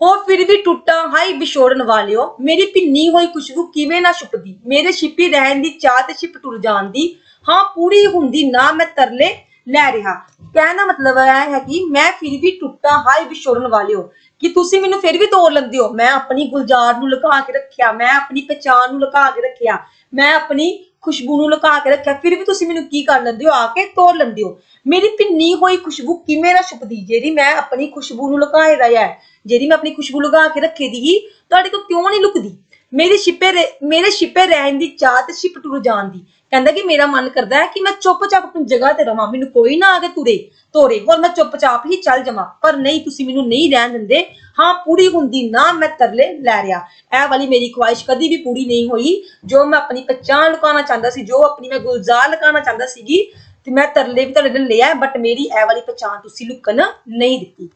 ਹੋ ਫਿਰ ਵੀ ਟੁੱਟਾ ਹਾਈ ਵਿਛੋੜਨ ਵਾਲਿਓ, ਮੇਰੀ ਭਿੰਨੀ ਹੋਈ ਖੁਸ਼ਬੂ ਕਿਵੇਂ ਨਾ ਛੁਪਦੀ ਮੇਰੇ ਛਿਪੀ ਰਹਿਣ ਦੀ ਚਾਹ ਤੇ ਛਿਪ ਟੁਰ ਜਾਣ ਦੀ। ਹਾਂ, ਪੂਰੀ ਹੁੰਦੀ ਨਾ ਮੈਂ ਤਰਲੇ ਲੈ ਰਿਹਾ। ਕਹਿਣ ਦਾ ਮਤਲਬ ਇਹ ਹੈ ਕਿ ਮੈਂ ਫਿਰ ਵੀ ਟੁੱਟਾ ਹਾਈ ਵਿਛੋੜਨ ਵਾਲਿਓ। ਕਿ ਤੁਸੀਂ ਮੈਨੂੰ ਫਿਰ ਵੀ ਤੋੜ ਲੈਂਦੇ ਹੋ। ਮੈਂ ਆਪਣੀ ਗੁਲਜ਼ਾਰ ਨੂੰ ਲੁਕਾ ਕੇ ਰੱਖਿਆ, ਮੈਂ ਆਪਣੀ ਪਛਾਣ ਨੂੰ ਲੁਕਾ ਕੇ ਰੱਖਿਆ, ਮੈਂ ਆਪਣੀ ਖੁਸ਼ਬੂ ਨੂੰ ਲੁਕਾ ਕੇ ਰੱਖਿਆ, ਫਿਰ ਵੀ ਤੁਸੀਂ ਮੈਨੂੰ ਕੀ ਕਰ ਲੈਂਦੇ ਹੋ? ਆ ਕੇ ਤੋੜ ਲੈਂਦੇ ਹੋ। ਮੇਰੀ ਭਿੰਨੀ ਹੋਈ ਖੁਸ਼ਬੂ ਕਿਵੇਂ ਨਾ ਛੁਪਦੀ ਜਿਹੜੀ ਮੈਂ ਆਪਣੀ ਖੁਸ਼ਬੂ ਨੂੰ ਲੁਕਾਏ ਰਿਹਾ ਹੈ, ਜਿਹੜੀ ਮੈਂ ਆਪਣੀ ਖੁਸ਼ਬੂ ਲੁਕਾ ਕੇ ਰੱਖੀ ਦੀ ਤੁਹਾਡੇ ਕੋਲ ਕਿਉਂ ਨਹੀਂ ਲੁਕਦੀ? ਮੇਰੇ ਛਿਪੇ ਮੇਰੇ ਛਿਪੇ ਰਹਿਣ ਦੀ ਚਾਹ ਤੇ ਛਿਪ ਟੁਰ ਜਾਣ ਦੀ। ਕਹਿੰਦਾ ਕਿ ਮੇਰਾ ਮਨ ਕਰਦਾ ਹੈ ਕਿ ਮੈਂ ਚੁੱਪਚਾਪ ਆਪਣੀ ਜਗ੍ਹਾ ਤੇ ਰਵਾਂ, ਮੈਨੂੰ ਕੋਈ ਨਾ ਆ ਕੇ ਤੁਰੇ, ਤੋਰੇ। ਹੋਰ ਮੈਂ ਚੁੱਪਚਾਪ ਹੀ ਚੱਲ ਜਾਵਾਂ, ਪਰ ਨਹੀਂ, ਤੁਸੀਂ ਮੈਨੂੰ ਨਹੀਂ ਰਹਿਣ ਦਿੰਦੇ। ਹਾਂ, ਪੂਰੀ ਹੁੰਦੀ ਨਾ, ਮੈਂ ਤਰਲੇ ਲੈ ਰਿਹਾ ਇਹ ਵਾਲੀ ਮੇਰੀ ਖੁਆਇਸ਼ ਕਦੀ ਵੀ ਪੂਰੀ ਨਹੀਂ ਹੋਈ। ਜੋ ਮੈਂ ਆਪਣੀ ਪਛਾਣ ਲੁਕਾਉਣਾ ਚਾਹੁੰਦਾ ਸੀ, ਜੋ ਆਪਣੀ ਮੈਂ ਗੁਲਜ਼ਾਰ ਲੁਕਾਉਣਾ ਚਾਹੁੰਦਾ ਸੀਗੀ, ਤੇ ਮੈਂ ਤਰਲੇ ਵੀ ਤੁਹਾਡੇ ਨਾਲ ਲਿਆ ਬਟ ਮੇਰੀ ਇਹ ਵਾਲੀ ਪਛਾਣ ਤੁਸੀਂ ਲੁਕਣ ਨਹੀਂ ਦਿੱਤੀ।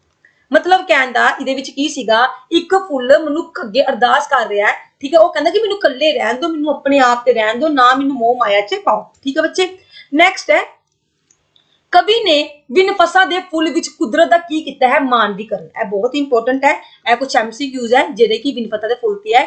ਮਤਲਬ ਕਹਿਣ ਦਾ ਇਹਦੇ ਵਿੱਚ ਕੀ ਸੀਗਾ, ਇੱਕ ਫੁੱਲ ਮਨੁੱਖ ਅੱਗੇ ਅਰਦਾਸ ਕਰ ਰਿਹਾ ਹੈ, ਠੀਕ ਹੈ, ਉਹ ਕਹਿੰਦਾ ਕਿ ਮੈਨੂੰ ਇਕੱਲੇ ਰਹਿਣ ਦਿਓ, ਮੈਨੂੰ ਆਪਣੇ ਆਪ ਤੇ ਰਹਿਣ ਦਿਓ, ਨਾ ਮੈਨੂੰ ਮੋਹ ਮਾਇਆ 'ਚ ਪਾਓ, ਠੀਕ ਹੈ ਬੱਚੇ? ਨੈਕਸਟ ਹੈ, ਕਵੀ ਨੇ ਬਿਨ ਫਸਾ ਦੇ ਫੁੱਲ ਵਿੱਚ ਕੁਦਰਤ ਦਾ ਕੀ ਕੀਤਾ ਹੈ? ਮਾਨਵੀਕਰਨ। ਇਹ ਬਹੁਤ ਇੰਪੋਰਟੈਂਟ ਹੈ, ਇਹ ਕੁਝ ਐਮਸੀਕਿਊਜ਼ ਹੈ, ਜਿਹੜੇ ਕਿ ਬਿਨ ਫਸਾ ਦੇ ਫੁੱਲ ਤੇ ਹੈ।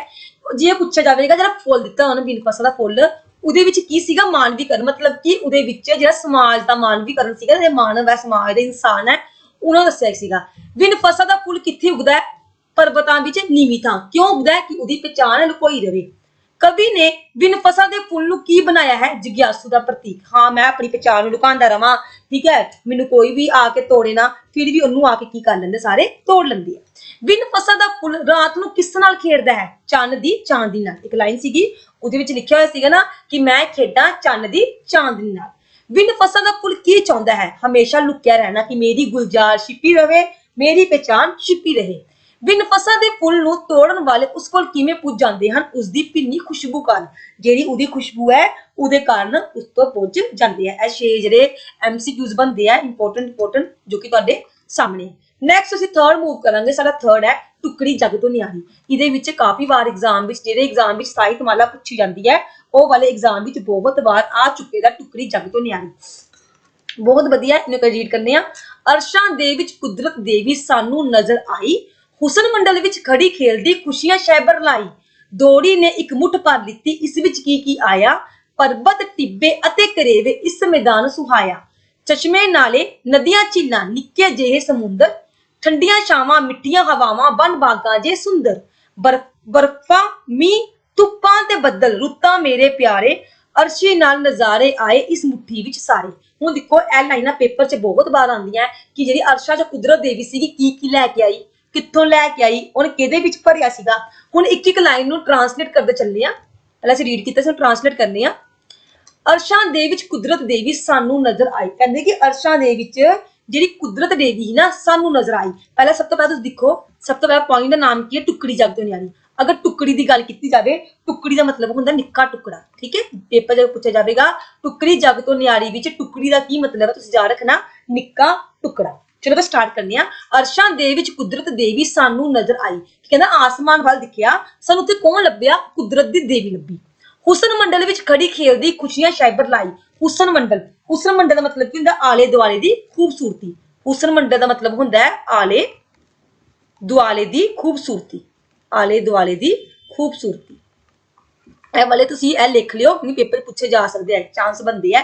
ਜੇ ਪੁੱਛਿਆ ਜਾਵੇਗਾ, ਜਿਹੜਾ ਫੁੱਲ ਦਿੱਤਾ ਉਹਨੇ ਬਿਨ ਫਸਾ ਦਾ ਫੁੱਲ, ਉਹਦੇ ਵਿੱਚ ਕੀ ਸੀਗਾ? ਮਾਨਵੀਕਰਨ, ਮਤਲਬ ਕਿ ਉਹਦੇ ਵਿੱਚ ਜਿਹੜਾ ਸਮਾਜ ਦਾ ਮਾਨਵੀਕਰਨ ਸੀਗਾ, ਜਿਹੜਾ ਮਾਨਵ ਹੈ, ਸਮਾਜ ਦੇ ਇਨਸਾਨ ਹੈ ਉਹਨਾਂ ਦੱਸਿਆ ਸੀਗਾ। ਬਿਨ ਫਸਾ ਦਾ ਫੁੱਲ ਕਿੱਥੇ ਉਗਦਾ ਹੈ? ਪਰਬਤਾਂ ਵਿੱਚ ਨੀਵੀਂ ਥਾਂ। ਕਿਉਂ ਉਗਦਾ ਹੈ? ਕਿ ਉਹਦੀ ਪਛਾਣ ਲੁਕੋਈ ਰਵੇ। ਕਵੀ ਨੇ ਬਿਨ ਫਸਾ ਦੇ ਫੁੱਲ ਨੂੰ ਕੀ ਬਣਾਇਆ ਹੈ? ਜਿਗਿਆਸੂ ਦਾ ਪ੍ਰਤੀਕ। ਹਾਂ, ਮੈਂ ਆਪਣੀ ਪਛਾਣ ਨੂੰ ਲੁਕਾਉਂਦਾ ਰਵਾਂ। ਠੀਕ ਹੈ? ਮੈਨੂੰ ਕੋਈ ਵੀ ਆ ਕੇ ਤੋੜੇ ਨਾ, ਫਿਰ ਵੀ ਉਹਨੂੰ ਆ ਕੇ ਕੀ ਕਰ ਲੈਂਦੇ? ਸਾਰੇ ਤੋੜ ਲੈਂਦੇ ਆ। ਬਿਨ ਫਸਾ ਦਾ ਫੁੱਲ ਰਾਤ ਨੂੰ ਕਿਸ ਨਾਲ ਖੇਡਦਾ ਹੈ? ਚੰਨ ਦੀ ਚਾਂਦਨੀ ਨਾਲ। ਇੱਕ ਲਾਈਨ ਸੀਗੀ। ਉਹਦੇ ਵਿੱਚ ਲਿਖਿਆ ਹੋਇਆ ਸੀਗਾ ਨਾ ਕਿ ਮੈਂ ਖੇਡਾਂ ਚੰਨ ਦੀ ਚਾਂਦਨੀ ਨਾਲ। ਬਿਨ ਫਸਾ ਦਾ ਫੁੱਲ ਕੀ ਚਾਹੁੰਦਾ ਹੈ? ਹਮੇਸ਼ਾ ਲੁਕਿਆ ਰਹਿਣਾ ਕਿ ਮੇਰੀ ਗੁਲਜ਼ਾਰ ਛਿਪੀ ਰਵੇ, ਮੇਰੀ ਪਛਾਣ ਛਿਪੀ ਰਹੇ। ਬਿਨ ਫਸਾ ਦੇ ਫੁੱਲ ਨੂੰ ਤੋੜਨ ਵਾਲੇ ਉਸ ਕੋਲ ਕਿਵੇਂ ਪੁੱਜ ਜਾਂਦੇ ਹਨ? ਉਸ ਦੀ ਭਿੰਨੀ ਖੁਸ਼ਬੂ ਕਾਰਨ। ਜਿਹੜੀ ਉਹਦੀ ਖੁਸ਼ਬੂ ਹੈ, ਉਹਦੇ ਕਾਰਨ ਉਸ ਤੋਂ ਪੁੱਜ ਜਾਂਦੇ ਆ। ਇਹ ਛੇ ਜਿਹੜੇ ਐਮਸੀਕਿਊਜ਼ ਬਣਦੇ ਆ ਇੰਪੋਰਟੈਂਟ ਇੰਪੋਰਟੈਂਟ ਜੋ ਕਿ ਤੁਹਾਡੇ ਸਾਹਮਣੇ। ਨੈਕਸਟ ਅਸੀਂ ਥਰਡ ਮੂਵ ਕਰਾਂਗੇ। ਸਾਡਾ ਥਰਡ ਹੈ ਟੁਕੜੀ ਜਗ ਤੋਂ ਨਿਆਰੀ। ਇਹਦੇ ਵਿੱਚ ਕਾਫੀ ਵਾਰ ਐਗਜ਼ਾਮ ਵਿੱਚ, ਜਿਹੜੇ ਐਗਜ਼ਾਮ ਵਿੱਚ ਸਾਹਿਤ ਮਾਲਾ ਪੁੱਛੀ ਜਾਂਦੀ ਹੈ ਉਹ ਵਾਲੇ ਐਗਜ਼ਾਮ ਵਿੱਚ ਬਹੁਤ ਵਾਰ ਆ ਚੁੱਕੇ ਦਾ ਟੁਕੜੀ ਜਗ ਤੋਂ ਨਿਆਰੀ ਬਹੁਤ ਵਧੀਆ ਇਹਨੂੰ ਕਰ ਕਰਨੇ ਆ। ਅਰਸ਼ਾਂ ਦੇ ਵਿੱਚ ਕੁਦਰਤ ਦੇਵੀ ਸਾਨੂੰ ਨਜ਼ਰ ਆਈ। ਹੁਸਨ ਮੰਡਲ ਵਿੱਚ ਖੜੀ ਖੇਲਦੀ ਖੁਸ਼ੀਆਂ ਸ਼ੈਬਰ ਲਾਈ। ਦੋੜੀ ਨੇ ਇੱਕ ਮੁੱਠ ਭਰ ਲਿੱਤੀ ਇਸ ਵਿੱਚ ਕੀ ਕੀ ਆਇਆ? ਪਰਬਤ, ਟਿੱਬੇ ਅਤੇ ਕਰੇਵੇ ਇਸ ਮੈਦਾਨ ਸੁਹਾਇਆ। ਚਸ਼ਮੇ ਨਾਲੇ ਨਦੀਆਂ ਝੀਲਾਂ, ਨਿੱਕੇ ਜਿਹੇ ਸਮੁੰਦਰ। ਠੰਡੀਆਂ ਛਾਵਾਂ, ਮਿੱਠੀਆਂ ਹਵਾਵਾਂ ਬਨ ਬਾਗਾਂ ਜੇ ਸੁੰਦਰ। ਬਰਫਾਂ ਮੀ ਧੁੱਪਾਂ ਤੇ ਬੱਦਲ, ਰੁੱਤਾਂ ਮੇਰੇ ਪਿਆਰੇ, ਅਰਸ਼ੀ ਨਾਲ ਨਜ਼ਾਰੇ ਆਏ ਇਸ ਮੁੱਠੀ ਵਿੱਚ ਸਾਰੇ। ਹੁਣ ਦੇਖੋ, ਇਹ ਲਾਈਨਾਂ ਪੇਪਰ 'ਚ ਬਹੁਤ ਵਾਰ ਆਉਂਦੀਆਂ ਕਿ ਜਿਹੜੀ ਅਰਸ਼ਾ ਜੋ ਕੁਦਰਤ ਦੇਵੀ ਸੀਗੀ, ਕੀ ਕੀ ਲੈ ਕੇ ਆਈ, ਕਿੱਥੋਂ ਲੈ ਕੇ ਆਈ, ਉਹਨੇ ਕਿਹਦੇ ਵਿੱਚ ਭਰਿਆ ਸੀਗਾ। ਹੁਣ ਇੱਕ ਇੱਕ ਲਾਈਨ ਨੂੰ ਟਰਾਂਸਲੇਟ ਕਰਦੇ ਚੱਲੇ ਆ ਪਹਿਲਾਂ ਅਸੀਂ ਰੀਡ ਕੀਤਾ ਸੀ ਟਰਾਂਸਲੇਟ ਕਰਨੇ ਆ ਅਰਸ਼ਾਂ ਦੇ ਵਿੱਚ ਕੁਦਰਤ ਦੇਵੀ ਸਾਨੂੰ ਨਜ਼ਰ ਆਈ। ਕਹਿੰਦੇ ਕਿ ਅਰਸ਼ਾਂ ਦੇ ਵਿੱਚ ਜਿਹੜੀ ਕੁਦਰਤ ਦੇਵੀ ਸੀ ਨਾ, ਸਾਨੂੰ ਨਜ਼ਰ ਆਈ। ਪਹਿਲਾਂ ਸਭ ਤੋਂ ਪਹਿਲਾਂ ਤੁਸੀਂ ਦੇਖੋ, ਸਭ ਤੋਂ ਪਹਿਲਾਂ ਪੁਆਇੰਟ ਦਾ ਨਾਮ ਕੀ ਹੈ? ਟੁਕੜੀ ਜਗ ਤੋਂ ਨਿਆਰੀ ਅਗਰ ਟੁਕੜੀ ਦੀ ਗੱਲ ਕੀਤੀ ਜਾਵੇ, ਟੁਕੜੀ ਦਾ ਮਤਲਬ ਹੁੰਦਾ ਨਿੱਕਾ ਟੁਕੜਾ, ਠੀਕ ਹੈ? ਪੇਪਰ ਜੇ ਪੁੱਛਿਆ ਜਾਵੇਗਾ, ਟੁਕੜੀ ਜਗ ਤੋਂ ਨਿਆਰੀ ਵਿੱਚ ਟੁਕੜੀ ਦਾ ਕੀ ਮਤਲਬ ਹੈ, ਤੁਸੀਂ ਯਾਦ ਰੱਖਣਾ, ਨਿੱਕਾ ਟੁਕੜਾ। ਚਲੋ ਬਸ ਸਟਾਰਟ ਕਰਨੇ ਆ ਅਰਸ਼ਾਂ ਦੇ ਵਿੱਚ ਕੁਦਰਤ ਦੇਵੀ ਸਾਨੂੰ ਨਜ਼ਰ ਆਈ। ਕਹਿੰਦਾ? ਆਸਮਾਨ ਵੱਲ ਦਿਖਿਆ। ਸਾਨੂੰ ਉੱਥੇ ਕੌਣ ਲੱਭਿਆ? ਕੁਦਰਤ ਦੀ ਦੇਵੀ ਲੱਭੀ। ਹੁਸਨ ਮੰਡਲ ਵਿੱਚ ਖੜੀ ਖੇਲਦੀ ਖੁਸ਼ੀਆਂ ਸ਼ਾਇਬਰ ਲਾਈ। ਹੁਸਨ ਮੰਡਲ। ਹੁਸਨ ਮੰਡਲ ਦਾ ਮਤਲਬ ਕੀ ਹੁੰਦਾ? ਆਲੇ ਦੁਆਲੇ ਦੀ ਖੂਬਸੂਰਤੀ। ਹੁਸਨ ਮੰਡਲ ਦਾ ਮਤਲਬ ਹੁੰਦਾ ਹੈ ਆਲੇ ਦੁਆਲੇ ਦੀ ਖੂਬਸੂਰਤੀ। ਆਲੇ ਦੁਆਲੇ ਦੀ ਖੂਬਸੂਰਤੀ। ਇਹ ਵਾਲੇ ਤੁਸੀਂ ਇਹ ਲਿਖ ਲਿਓ ਕਿ ਪੇਪਰ ਪੁੱਛੇ ਜਾ ਸਕਦੇ ਆ ਚਾਂਸ ਬੰਦੇ ਆ।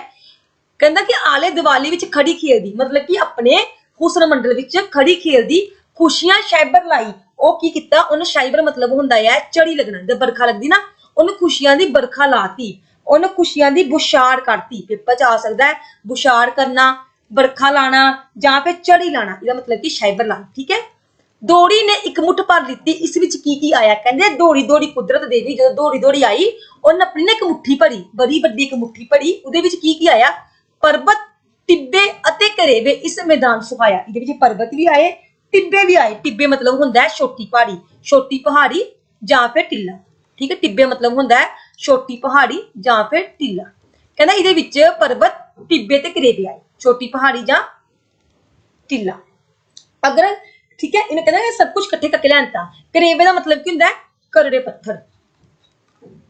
ਕਹਿੰਦਾ ਕਿ ਆਲੇ ਦੁਆਲੇ ਵਿੱਚ ਖੜੀ ਖੇਲਦੀ, ਮਤਲਬ ਕਿ ਆਪਣੇ ਹੁਸਨ ਮੰਡਲ ਵਿੱਚ ਖੜੀ ਖੇਲਦੀ, ਖੁਸ਼ੀਆਂ ਸ਼ਾਇਬਰ ਲਾਈ। ਉਹ ਕੀ ਕੀਤਾ? ਉਹਨੇ ਸ਼ਾਇਬਰ ਮਤਲਬ ਹੁੰਦਾ ਹੈ ਚੜੀ ਲੱਗਣਾ, ਜਦ ਬਰਖਾ ਲੱਗਦੀ ਨਾ, ਉਹਨੇ ਖੁਸ਼ੀਆਂ ਦੀ ਬਰਖਾ ਲਾਤੀ। ਉਹਨੇ ਖੁਸ਼ੀਆਂ ਦੀ ਬੁਛਾੜ ਕਰਤੀ। ਪੇਪਰ ਚ ਆ ਸਕਦਾ ਹੈ ਬੁਛਾੜ ਕਰਨਾ, ਬਰਖਾ ਲਾਣਾ ਜਾਂ ਫਿਰ ਚੜੀ ਲਾਣਾ, ਇਹਦਾ ਮਤਲਬ ਕਿ ਸ਼ਾਇਬਰ ਲਾਣਾ, ਠੀਕ ਹੈ? ਦੋੜੀ ਨੇ ਇੱਕ ਮੁੱਠ ਭਰ ਲਿੱਤੀ ਇਸ ਵਿੱਚ ਕੀ ਕੀ ਆਇਆ? ਕਹਿੰਦੇ ਦੋੜੀ ਦੋੜੀ ਕੁਦਰਤ ਦੇਵੀ ਜਦੋਂ ਦੋੜੀ ਦੋੜੀ ਆਈ, ਉਹਨੇ ਆਪਣੀ ਨੇ ਇੱਕ ਮੁੱਠੀ ਭਰੀ, ਬੜੀ ਵੱਡੀ ਇੱਕ ਮੁੱਠੀ ਭਰੀ, ਉਹਦੇ ਵਿੱਚ ਕੀ ਕੀ ਆਇਆ? ਪਰਬਤ, ਟਿੱਬੇ ਅਤੇ ਕਰੇਵੇ ਇਸ ਮੈਦਾਨ ਸੁਹਾਇਆ ਇਹਦੇ ਵਿੱਚ ਪਰਬਤ ਵੀ ਆਏ, ਟਿੱਬੇ ਵੀ ਆਏ। ਟਿੱਬੇ ਮਤਲਬ ਹੁੰਦਾ ਹੈ ਛੋਟੀ ਪਹਾੜੀ ਛੋਟੀ ਪਹਾੜੀ ਜਾਂ ਫਿਰ ਟਿੱਲਾ। ਠੀਕ ਹੈ, ਟਿੱਬੇ ਮਤਲਬ ਹੁੰਦਾ ਹੈ ਛੋਟੀ ਪਹਾੜੀ ਜਾਂ ਫਿਰ ਟਿੱਲਾ। ਕਹਿੰਦਾ ਇਹਦੇ ਵਿੱਚ ਪਰਬਤ, ਟਿੱਬੇ ਤੇ ਕਰੇਵੇ ਆਏ। ਛੋਟੀ ਪਹਾੜੀ ਜਾਂ ਟਿੱਲਾ। ਅਗਰ ਠੀਕ ਹੈ ਇਹਨੂੰ ਕਹਿੰਦਾ ਇਹ ਸਭ ਕੁਝ ਇਕੱਠੇ ਕਰਕੇ ਲਿਆਂਤਾ ਕਰੇਵੇ ਦਾ ਮਤਲਬ ਕੀ ਹੁੰਦਾ ਹੈ ਕਰੜੇ ਪੱਥਰ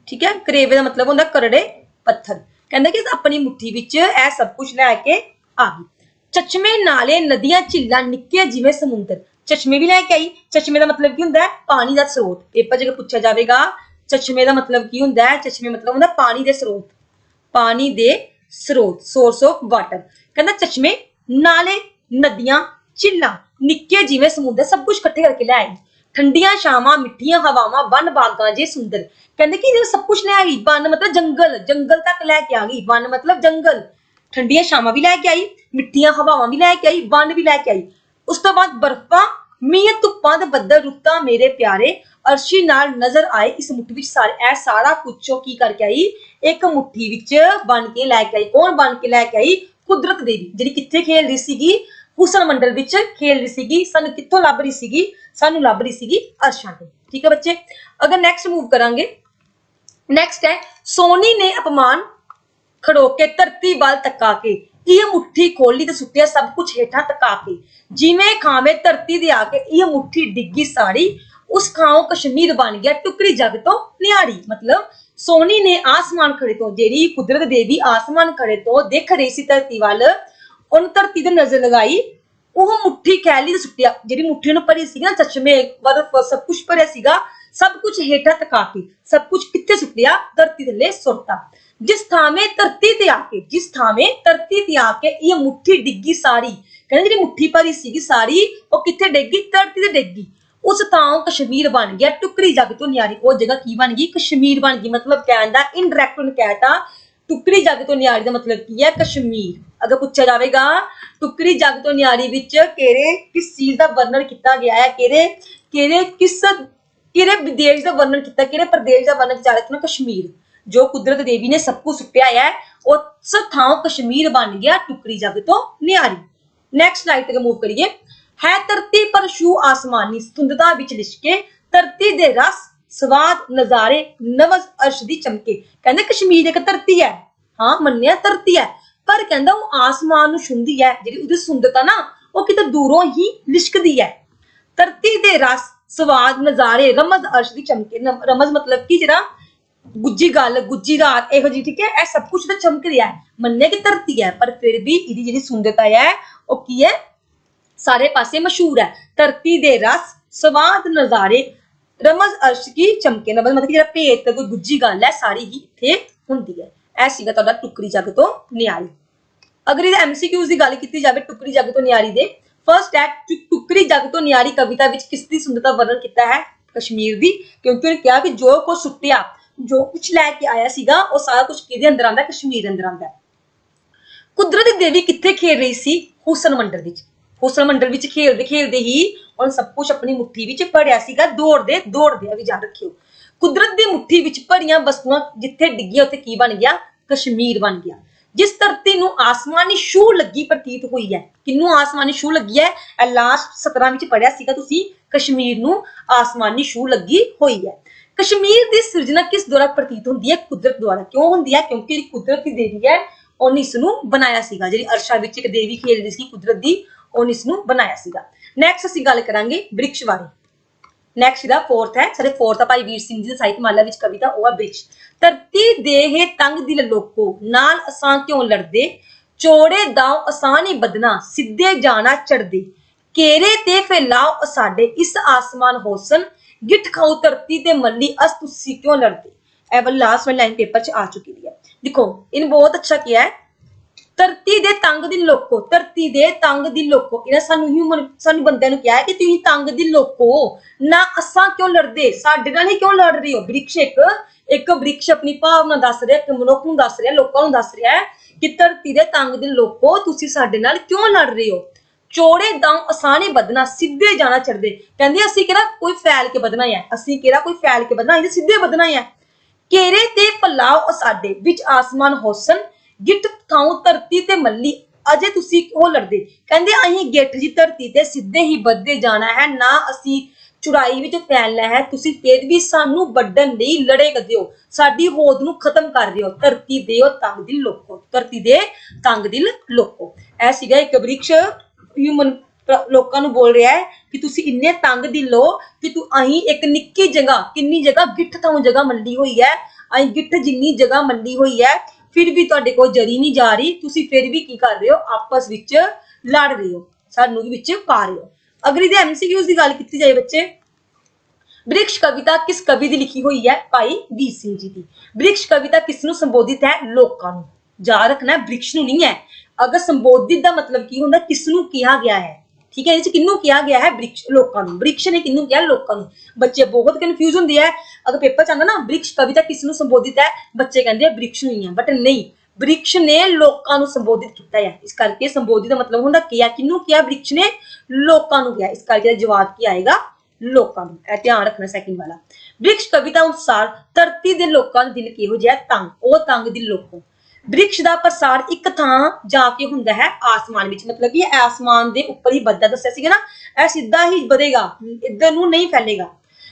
ਠੀਕ ਹੈ ਕਰੇਵੇ ਦਾ ਮਤਲਬ ਹੁੰਦਾ ਕਰੜੇ ਪੱਥਰ ਕਹਿੰਦਾ ਕਿ ਆਪਣੀ ਮੁੱਠੀ ਵਿੱਚ ਇਹ ਸਭ ਕੁਝ ਲੈ ਕੇ ਆ ਗਈ ਚਸ਼ਮੇ ਨਾਲੇ ਨਦੀਆਂ ਝੀਲਾਂ ਨਿੱਕੇ ਜਿਵੇਂ ਸਮੁੰਦਰ ਚਸ਼ਮੇ ਵੀ ਲੈ ਕੇ ਆਈ ਚਸ਼ਮੇ ਦਾ ਮਤਲਬ ਕੀ ਹੁੰਦਾ ਹੈ ਪਾਣੀ ਦਾ ਸਰੋਤ ਪੇਪਰ ਜੇ ਪੁੱਛਿਆ ਜਾਵੇਗਾ ਚਸ਼ਮੇ ਦਾ ਮਤਲਬ ਕੀ ਹੁੰਦਾ ਹੈ ਚਸ਼ਮੇ ਮਤਲਬ ਹੁੰਦਾ ਪਾਣੀ ਦੇ ਸਰੋਤ ਪਾਣੀ ਦੇ ਸਰੋਤ ਸੋਰਸ ਆਫ ਵਾਟਰ ਕਹਿੰਦਾ ਚਸ਼ਮੇ ਨਾਲੇ ਨਦੀਆਂ ਝੀਲਾਂ ਨਿੱਕੇ ਜਿਵੇਂ ਸਮੁੰਦਰ ਸਭ ਕੁਝ ਇਕੱਠੇ ਕਰਕੇ ਲੈ ਆਈ। ਠੰਡੀਆਂ ਛਾਵਾਂ, ਮਿੱਠੀਆਂ ਹਵਾਵਾਂ, ਬਨ ਬਾਗਾਂ ਜੇ ਸੁੰਦਰ। ਕਹਿੰਦੇ ਕਿ ਇਹ ਸਭ ਕੁਝ ਲੈ ਆਈ, ਬਨ ਮਤਲਬ ਜੰਗਲ ਜੰਗਲ ਤੱਕ ਲੈ ਕੇ ਆ ਗਈ, ਬਨ ਮਤਲਬ ਜੰਗਲ। ਠੰਡੀਆਂ ਛਾਵਾਂ ਵੀ ਲੈ ਕੇ ਆਈ, ਮਿੱਠੀਆਂ ਹਵਾਵਾਂ ਵੀ ਲੈ ਕੇ ਆਈ, ਬਨ ਵੀ ਲੈ ਕੇ ਆਈ। ਉਸ ਤੋਂ ਬਾਅਦ ਬਰਫਾਂ, ਮੀਂਹ, ਧੁੱਪਾਂ ਦੇ ਬੱਦਲ, ਰੁੱਤਾਂ ਮੇਰੇ ਪਿਆਰੇ, ਅਰਸ਼ੀ ਨਾਲ ਨਜ਼ਰ ਆਏ ਇਸ ਮੁੱਠੀ ਵਿੱਚ ਸਾਰੇ। ਇਹ ਸਾਰਾ ਕੁਛੋ ਕੀ ਕਰਕੇ ਆਈ? ਇੱਕ ਮੁੱਠੀ ਵਿੱਚ ਬਣ ਕੇ ਲੈ ਕੇ ਆਈ। ਕੌਣ ਬਣ ਕੇ ਲੈ ਕੇ ਆਈ? ਕੁਦਰਤ ਦੇਵੀ, ਜਿਹੜੀ ਕਿੱਥੇ ਖੇਲ ਰਹੀ ਸੀਗੀ? ਹੁਸਨ ਮੰਡਲ ਵਿੱਚ ਖੇਲ ਰਹੀ ਸੀਗੀ, ਸਾਨੂੰ ਕਿੱਥੋਂ ਲੱਭ ਰਹੀ ਸੀਗੀ, ਸਾਨੂੰ ਲੱਭ ਰਹੀ ਸੀਗੀ ਅਰਸ਼ਾਂ ਤੋਂ। ਠੀਕ ਹੈ ਬੱਚੇ? ਅਗਰ ਨੈਕਸਟ ਮੂਵ ਕਰਾਂਗੇ ਨੈਕਸਟ ਹੈ, ਸੋਨੀ ਨੇ ਅਪਮਾਨ ਖੜੋ ਕੇ ਧਰਤੀ ਵੱਲ ਤੱਕਾ ਕੇ, ਇਹ ਮੁੱਠੀ ਖੋਲੀ ਤੇ ਸੁੱਟਿਆ ਸਭ ਕੁਝ ਹੇਠਾਂ ਤਕਾ ਕੇ। ਜਿਵੇਂ ਖਾਵੇਂ ਧਰਤੀ ਦੇ ਆ ਕੇ ਇਹ ਮੁੱਠੀ ਡਿੱਗੀ ਸਾੜੀ, ਉਸ ਖਾਓ ਕਸ਼ਮੀਰ ਬਣ ਗਿਆ ਟੁਕੜੀ ਜਗ ਤੋਂ ਨਿਆਰੀ ਮਤਲਬ, ਸੋਨੀ ਨੇ ਆਸਮਾਨ ਖੜੇ ਤੋਂ, ਜਿਹੜੀ ਕੁਦਰਤ ਦੇਵੀ ਆਸਮਾਨ ਖੜੇ ਤੋਂ ਦੇਖ ਰਹੀ ਸੀ ਧਰਤੀ ਵੱਲ ਉਹਨੂੰ ਧਰਤੀ ਤੇ ਨਜ਼ਰ ਲਗਾਈ, ਉਹ ਮੁੱਠੀ ਖੈਲੀ ਤੇ ਸੁੱਟਿਆ। ਜਿਹੜੀ ਮੁੱਠੀ ਨੂੰ ਭਰੀ ਸੀ ਨਾ, ਚਸ਼ਮੇ ਬਰਫ ਸਭ ਕੁਝ ਭਰਿਆ ਸੀਗਾ, ਸਭ ਕੁਝ ਹੇਠਾਂ ਤਕਾ ਕੇ, ਸਭ ਕੁਝ ਕਿੱਥੇ ਸੁੱਟਿਆ? ਧਰਤੀ ਥੱਲੇ ਸੁੱਟਤਾ। ਜਿਸ ਥਾਵੇਂ ਧਰਤੀ ਤੇ ਆ ਕੇ, ਜਿਸ ਥਾਵੇਂ ਧਰਤੀ ਤੇ ਆ ਕੇ ਇਹ ਮੁੱਠੀ ਡਿੱਗੀ ਸਾਰੀ, ਕਹਿੰਦੇ ਜਿਹੜੀ ਮੁੱਠੀ ਭਰੀ ਸੀਗੀ ਸਾਰੀ, ਉਹ ਕਿੱਥੇ ਡਿੱਗੀ? ਧਰਤੀ ਤੇ ਡਿੱਗੀ। ਉਸ ਥਾਂ ਕਸ਼ਮੀਰ ਬਣ ਗਿਆ, ਟੁਕੜੀ ਜਗ ਤੋਂ ਨਿਆਰੀ, ਉਹ ਜਗ੍ਹਾ ਕੀ ਬਣ ਗਈ? ਕਸ਼ਮੀਰ ਬਣ ਗਈ, ਮਤਲਬ ਕਹਿਣ ਦਾ ਇਨਡਾਇਰੈਕਟ ਨੂੰ ਕਹਿਤਾ ਟੁਕੜੀ ਜਗ ਤੋਂ ਨਿਆਰੀ ਦਾ ਮਤਲਬ ਕੀ ਹੈ? ਕਸ਼ਮੀਰ। ਅਗਰ ਪੁੱਛਿਆ ਜਾਵੇਗਾ, ਟੁਕੜੀ ਜੱਗ ਤੋਂ ਨਿਆਰੀ ਵਿੱਚ ਕਿਹੜੇ, ਕਿਸ ਚੀਜ਼ ਦਾ ਵਰਣਨ ਕੀਤਾ ਗਿਆ ਹੈ? ਕਿਹੜੇ ਕਿਹੜੇ, ਕਿਸ, ਕਿਹੜੇ ਵਿਦੇਸ਼ ਦਾ ਵਰਣਨ ਕੀਤਾ, ਕਿਹੜੇ ਪ੍ਰਦੇਸ਼ ਦਾ ਵਰਣਨ ਕੀਤਾ ਹੈ? ਕਸ਼ਮੀਰ। ਜੋ ਕੁਦਰਤ ਦੇਵੀ ਨੇ ਸਭ ਕੁਝ ਸੁੱਟਿਆ ਹੈ, ਉਸ ਥਾਂ ਕਸ਼ਮੀਰ ਬਣ ਗਿਆ ਟੁਕੜੀ ਜੱਗ ਤੋਂ ਨਿਆਰੀ। ਨੈਕਸਟ ਲਾਈਟ ਤੇ ਮੂਵ ਕਰੀਏ। ਹੈ ਧਰਤੀ ਪਰ ਸ਼ੂ ਆਸਮਾਨੀ, ਸੁੰਦਰਤਾ ਵਿੱਚ ਲਿਸ਼ਕੇ, ਧਰਤੀ ਦੇ ਰਸ ਸਵਾਦ, ਨਜ਼ਾਰੇ ਨਵਜ਼ ਅਰਸ਼ ਦੀ ਚਮਕੇ। ਕਹਿੰਦੇ ਕਸ਼ਮੀਰ ਇੱਕ ਧਰਤੀ ਹੈ। ਹਾਂ, ਮੰਨਿਆ ਧਰਤੀ ਹੈ। ਪਰ ਕਹਿੰਦਾ ਉਹ ਆਸਮਾਨ ਨੂੰ ਛੁੰਦੀ ਹੈ। ਜਿਹੜੀ ਉਹਦੀ ਸੁੰਦਰਤਾ ਨਾ, ਉਹ ਕਿਤੇ ਦੂਰੋਂ ਹੀ ਲਿਸ਼ਕਦੀ ਹੈ। ਧਰਤੀ ਦੇ ਰਸ, ਸਵਾਦ, ਨਜ਼ਾਰੇ, ਰਮਜ਼, ਅਰਸ਼ ਦੀ ਚਮਕੇ। ਰਮਜ਼ ਮਤਲਬ ਕਿ ਜਿਹੜਾ? ਗੁੱਜੀ ਗੱਲ, ਗੁੱਜੀ ਰਾਤ, ਇਹੋ ਜਿਹੀ, ਠੀਕ ਹੈ? ਇਹ ਸਭ ਕੁਝ ਤਾਂ ਚਮਕ ਰਿਹਾ ਹੈ। ਮੰਨਿਆ ਕਿ ਧਰਤੀ ਹੈ, ਪਰ ਫਿਰ ਵੀ ਇਹਦੀ ਜਿਹੜੀ ਸੁੰਦਰਤਾ ਹੈ, ਉਹ ਕੀ ਹੈ? ਸਾਰੇ ਪਾਸੇ ਮਸ਼ਹੂਰ ਹੈ। ਧਰਤੀ ਦੇ ਰਸ, ਸਵਾਦ, ਨਜ਼ਾਰੇ ਰਮਜ਼ ਅਰਸ਼ ਕੀ ਚਮਕੇ ਨਬਲ ਮਤਲਬ ਕਿ ਜਿਹੜਾ ਭੇਤ ਤੇ ਕੋਈ ਗੁੱਜੀ ਗੱਲ ਹੈ, ਸਾਰੀ ਹੀ ਇੱਥੇ ਹੁੰਦੀ ਹੈ। ਇਹ ਸੀਗਾ ਤੁਹਾਡਾ ਟੁਕਰੀ ਜੱਗ ਤੋਂ ਨਿਆਰੀ। ਅਗਰ ਇਹਦੇ ਐਮਸੀਕਿਊਜ਼ ਦੀ ਗੱਲ ਕੀਤੀ ਜਾਵੇ ਟੁਕਰੀ ਜੱਗ ਤੋਂ ਨਿਆਰੀ ਦੇ ਫਰਸਟ ਹੈ ਟੁਕਰੀ ਜਗ ਤੋਂ ਨਿਆਰੀ ਕਵਿਤਾ ਵਿੱਚ ਕਿਸ ਦੀ ਸੁੰਦਰਤਾ ਵਰਣਨ ਕੀਤਾ ਹੈ? ਕਸ਼ਮੀਰ ਦੀ। ਕਿਉਂਕਿ ਉਹਨੇ ਕਿਹਾ ਕਿ ਜੋ ਕੁਝ ਸੁੱਟਿਆ, ਜੋ ਕੁਝ ਲੈ ਕੇ ਆਇਆ ਸੀਗਾ, ਉਹ ਸਾਰਾ ਕੁਝ ਕਿਹਦੇ ਅੰਦਰ ਆਂਦਾ ਕਸ਼ਮੀਰ ਅੰਦਰ ਆਂਦਾ ਕੁਦਰਤ ਦੀ ਦੇਵੀ ਕਿੱਥੇ ਖੇਡ ਰਹੀ ਸੀ? ਹੁਸਨ ਮੰਡਲ ਵਿੱਚ। ਹੁਸਨ ਮੰਡਲ ਵਿੱਚ ਖੇਡਦੇ ਖੇਡਦੇ ਹੀ ਉਹਨੇ ਸਭ ਕੁਝ ਆਪਣੀ ਮੁੱਠੀ ਵਿੱਚ ਭਰਿਆ ਸੀਗਾ, ਦੌੜਦੇ ਦੌੜਦੇ ਵੀ ਯਾਦ ਰੱਖਿਓ। ਕੁਦਰਤ ਦੀ ਮੁੱਠੀ ਵਿੱਚ ਭਰੀਆਂ ਵਸਤੂਆਂ ਜਿੱਥੇ ਡਿੱਗੀਆਂ, ਉੱਥੇ ਕੀ ਬਣ ਗਿਆ? ਕਸ਼ਮੀਰ ਬਣ ਗਿਆ। ਜਿਸ ਧਰਤੀ ਨੂੰ ਆਸਮਾਨੀ ਛੂ ਲੱਗੀ ਪ੍ਰਤੀਤ ਹੋਈ ਹੈ। ਕਿੰਨੂੰ ਆਸਮਾਨੀ ਛੂ ਲੱਗੀ ਹੈ? ਇਹ ਲਾਸਟ 17 ਵਿੱਚ ਪੜਿਆ ਸੀਗਾ ਤੁਸੀਂ, ਕਸ਼ਮੀਰ ਨੂੰ ਆਸਮਾਨੀ ਛੂ ਲੱਗੀ ਹੋਈ ਹੈ। ਕਸ਼ਮੀਰ ਦੀ ਸਿਰਜਣਾ ਕਿਸ ਦੁਆਰਾ ਪ੍ਰਤੀਤ ਹੁੰਦੀ ਹੈ? ਕੁਦਰਤ ਦੁਆਰਾ ਕਿਉਂ ਹੁੰਦੀ ਹੈ? ਕਿਉਂਕਿ ਜਿਹੜੀ ਕੁਦਰਤ ਦੀ ਦੇਵੀ ਹੈ, ਉਹਨੇ ਇਸ ਨੂੰ ਬਣਾਇਆ ਸੀਗਾ। ਜਿਹੜੀ ਅਰਸ਼ਾ ਵਿੱਚ ਇੱਕ ਦੇਵੀ ਖੇਡਦੀ ਸੀ ਕੁਦਰਤ ਦੀ ਉਹਨੇ ਇਸ ਨੂੰ ਬਣਾਇਆ ਸੀਗਾ। ਨੈਕਸਟ ਅਸੀਂ ਗੱਲ ਕਰਾਂਗੇ ਬ੍ਰਿਕਸ਼ ਬਾਰੇ। ਨੈਕਸਟ ਦਾ ਫੋਰਥ ਹੈ, ਸਾਡੇ ਫੋਰਥ ਆ ਭਾਈ ਵੀਰ ਸਿੰਘ ਜੀ ਦੀ ਸਾਹਿਤ ਮਾਲਾ ਵਿੱਚ ਕਵਿਤਾ, ਉਹ ਹੈ ਬ੍ਰਿਕਸ਼। ਧਰਤੀ ਦੇਹ ਤੰਗ ਦਿਲ ਲੋਕੋ, ਨਾਲ ਅਸਾਂ ਕਿਉਂ ਲੜਦੇ? ਚੋੜੇ ਦਾਉ ਅਸਾਂ ਨਹੀਂ ਬਦਨਾ ਸਿੱਧੇ ਜਾਣਾ ਚੜਦੇ ਕੇਰੇ ਤੇ ਫੈਲਾਓ ਸਾਡੇ ਇਸ ਆਸਮਾਨ ਹੋਸਨ। ਗਿੱਠ ਖਾਓ ਧਰਤੀ ਤੇ ਮੱਲੀ, ਅਸ ਤੁਸੀਂ ਕਿਉਂ ਲੜਦੇ? ਇਹ ਵਾਲੀ ਲਾਸਟ ਵਾਲੀ ਲਾਈਨ ਪੇਪਰ 'ਚ ਆ ਚੁੱਕੀ ਦੀ ਹੈ। ਦੇਖੋ, ਇਹਨੇ ਬਹੁਤ ਅੱਛਾ ਕਿਹਾ ਹੈ। ਧਰਤੀ ਦੇ ਤੰਗ ਦੀ ਲੋਕੋ, ਧਰਤੀ ਦੇ ਤੰਗ ਦੀ ਲੋਕੋ। ਇਹਨਾਂ ਸਾਨੂੰ ਹਿਊਮਨ ਸਾਨੂੰ ਬੰਦਿਆਂ ਨੂੰ ਕਿਹਾ ਹੈ ਕਿ ਤੁਸੀਂ ਤੰਗ ਦਿਲ ਲੋਕੋ ਨਾ ਅਸਾਂ ਕਿਉਂ ਲੜਦੇ? ਸਾਡੇ ਨਾਲ ਹੀ ਕਿਉਂ ਲੜ ਰਹੇ ਹੋ? ਬ੍ਰਿਕਸ਼ ਇੱਕ ਇੱਕ ਬ੍ਰਿਕਸ਼ ਆਪਣੀ ਭਾਵਨਾ ਦੱਸ ਰਿਹਾ ਕਿ ਮਨੁੱਖ ਨੂੰ ਦੱਸ ਰਿਹਾ, ਲੋਕਾਂ ਨੂੰ ਦੱਸ ਰਿਹਾ ਹੈ ਕਿ ਧਰਤੀ ਦੇ ਤੰਗ ਦਿਲ ਲੋਕੋ ਤੁਸੀਂ ਸਾਡੇ ਨਾਲ ਕਿਉਂ ਲੜ ਰਹੇ ਹੋ? ਚੋੜੇ ਦਮ ਆਸਾਨੇ ਵਧਣਾ, ਸਿੱਧੇ ਜਾਣਾ ਚੜਦੇ ਕਹਿੰਦੇ ਅਸੀਂ ਕਿਹੜਾ ਕੋਈ ਫੈਲ ਕੇ ਵਧਣਾ ਹੈ ਅਸੀਂ ਕਿਹੜਾ ਕੋਈ ਫੈਲ ਕੇ ਵਧਣਾ? ਇਹ ਸਿੱਧੇ ਵਧਣਾ ਹੈ। ਘੇਰੇ ਤੇ ਪਲਾਓ ਅਸਾਡੇ, ਵਿੱਚ ਆਸਮਾਨ ਹੋਸਨ ਗਿੱਟ ਥਾਉ ਧਰਤੀ ਤੇ ਮੱਲੀ, ਅਜੇ ਤੁਸੀਂ ਕਿਉਂ ਲੜਦੇ? ਕਹਿੰਦੇ, ਅਸੀਂ ਗਿੱਟ ਜੀ ਧਰਤੀ ਤੇ ਸਿੱਧੇ ਹੀ ਵੱਧਦੇ ਜਾਣਾ ਹੈ, ਨਾ ਅਸੀਂ ਚੁਰਾਈ ਵਿੱਚ ਫੈਲਣਾ ਹੈ, ਤੁਸੀਂ ਫਿਰ ਵੀ ਸਾਨੂੰ ਵੱਢਣ ਲਈ ਲੜੇ ਕਰਦੇ ਹੋ। ਸਾਡੀ ਹੋਦ ਨੂੰ ਖਤਮ ਕਰ ਰਹੇ ਹੋ ਧਰਤੀ ਦੇ ਉਹ ਤੰਗ ਦਿਲ ਲੋਕੋ, ਧਰਤੀ ਦੇ ਤੰਗ ਦਿਲ ਲੋਕੋ। ਇਹ ਸੀਗਾ ਇੱਕ ਬ੍ਰਿਕਸ਼ ਹਿਊਮਨ ਲੋਕਾਂ ਨੂੰ ਬੋਲ ਰਿਹਾ ਹੈ ਕਿ ਤੁਸੀਂ ਇੰਨੇ ਤੰਗ ਦਿਲ ਹੋ ਕਿ ਤੂੰ ਅਹੀਂ ਇੱਕ ਨਿੱਕੀ ਜਗ੍ਹਾ, ਕਿੰਨੀ ਜਗ੍ਹਾ ਗਿੱਠ ਥਾਉ ਜਗ੍ਹਾ ਮੰਡੀ ਹੋਈ ਹੈ। ਅਹੀਂ ਗਿੱਠ ਜਿੰਨੀ ਜਗ੍ਹਾ ਮੰਡੀ ਹੋਈ ਹੈ ਫਿਰ ਵੀ ਤੁਹਾਡੇ ਕੋਲ ਜਰੀ ਨਹੀਂ ਜਾ ਰਹੀ, ਤੁਸੀਂ ਫਿਰ ਵੀ ਕੀ ਕਰ ਰਹੇ ਹੋ? ਆਪਸ ਵਿੱਚ ਲੜ ਰਹੇ ਹੋ, ਸਾਨੂੰ ਵਿੱਚ ਪਾ ਰਹੇ ਹੋ। ਅਗਰ ਇਹਦੇ ਐਮਸੀਕਿਊਜ਼ ਦੀ ਗੱਲ ਕੀਤੀ ਜਾਏ ਬੱਚੇ, ਬ੍ਰਿਕਸ਼ ਕਵਿਤਾ ਕਿਸ ਕਵੀ ਦੀ ਲਿਖੀ ਹੋਈ ਹੈ? ਭਾਈ ਵੀਰ ਸਿੰਘ ਜੀ ਦੀ। ਬ੍ਰਿਕਸ਼ ਕਵਿਤਾ ਕਿਸ ਨੂੰ ਸੰਬੋਧਿਤ ਹੈ? ਲੋਕਾਂ ਨੂੰ। ਯਾਦ ਰੱਖਣਾ, ਬ੍ਰਿਕਸ਼ ਨੂੰ ਨਹੀਂ ਹੈ। ਅਗਰ ਸੰਬੋਧਿਤ ਦਾ ਮਤਲਬ ਕੀ ਹੁੰਦਾ ਕਿਸ ਨੂੰ ਕਿਹਾ ਗਿਆ ਹੈ? ਠੀਕ ਹੈ ਇਹਦੇ ਚ ਕਿਹਨੂੰ ਕਿਹਾ ਗਿਆ ਹੈ? ਬ੍ਰਿਕਸ਼ ਲੋਕਾਂ ਨੂੰ। ਬ੍ਰਿਕਸ਼ ਨੇ ਕਿਹਨੂੰ ਕਿਹਾ? ਲੋਕਾਂ ਨੂੰ। ਬੱਚੇ ਬਹੁਤ ਕਨਫਿਊਜ਼ ਹੁੰਦੇ ਆ। ਅਗਰ ਪੇਪਰ ਚ ਆਉਂਦਾ ਨਾ, ਬ੍ਰਿਕਸ਼ ਕਵਿਤਾ ਕਿਸ ਨੂੰ ਸੰਬੋਧਿਤ ਹੈ? ਬੱਚੇ ਕਹਿੰਦੇ ਆ, ਬ੍ਰਿਕਸ਼ ਨੂੰ ਹੀ ਹੈ ਬਟ ਨਹੀਂ, ਬ੍ਰਿਕਸ਼ ਨੇ ਲੋਕਾਂ ਨੂੰ ਸੰਬੋਧਿਤ ਕੀਤਾ ਹੈ। ਇਸ ਕਰਕੇ ਸੰਬੋਧਿਤ ਦਾ ਮਤਲਬ ਹੁੰਦਾ ਕਿਹਾ ਕਿਹਨੂੰ ਕਿਹਾ? ਬ੍ਰਿਕਸ਼ ਨੇ ਲੋਕਾਂ ਨੂੰ ਕਿਹਾ। ਇਸ ਕਰਕੇ ਇਹਦਾ ਜਵਾਬ ਕੀ ਆਏਗਾ? ਲੋਕਾਂ ਨੂੰ। ਇਹ ਧਿਆਨ ਰੱਖਣਾ ਸੈਕਿੰਡ ਵਾਲਾ। ਬ੍ਰਿਕਸ਼ ਕਵਿਤਾ ਅਨੁਸਾਰ ਧਰਤੀ ਦੇ ਲੋਕਾਂ ਦਾ ਦਿਲ ਕਿਹੋ ਜਿਹਾ ਹੈ? ਤੰਗ। ਉਹ ਤੰਗ ਦਿਲ ਲੋਕੋ। ਬ੍ਰਿਕਸ਼ ਦਾ ਪ੍ਰਸਾਰ ਇੱਕ ਥਾਂ ਜਾ ਕੇ ਹੁੰਦਾ ਹੈ ਆਸਮਾਨ ਵਿੱਚ। ਮਤਲਬ ਕਿ ਆਸਮਾਨ ਦੇ ਉੱਪਰ ਹੀ ਵੱਧਦਾ ਦੱਸਿਆ ਸੀਗਾ ਨਾ, ਇਹ ਸਿੱਧਾ ਹੀ ਵਧੇਗਾ, ਇੱਧਰ ਨੂੰ ਨਹੀਂ ਫੈਲੇਗਾ।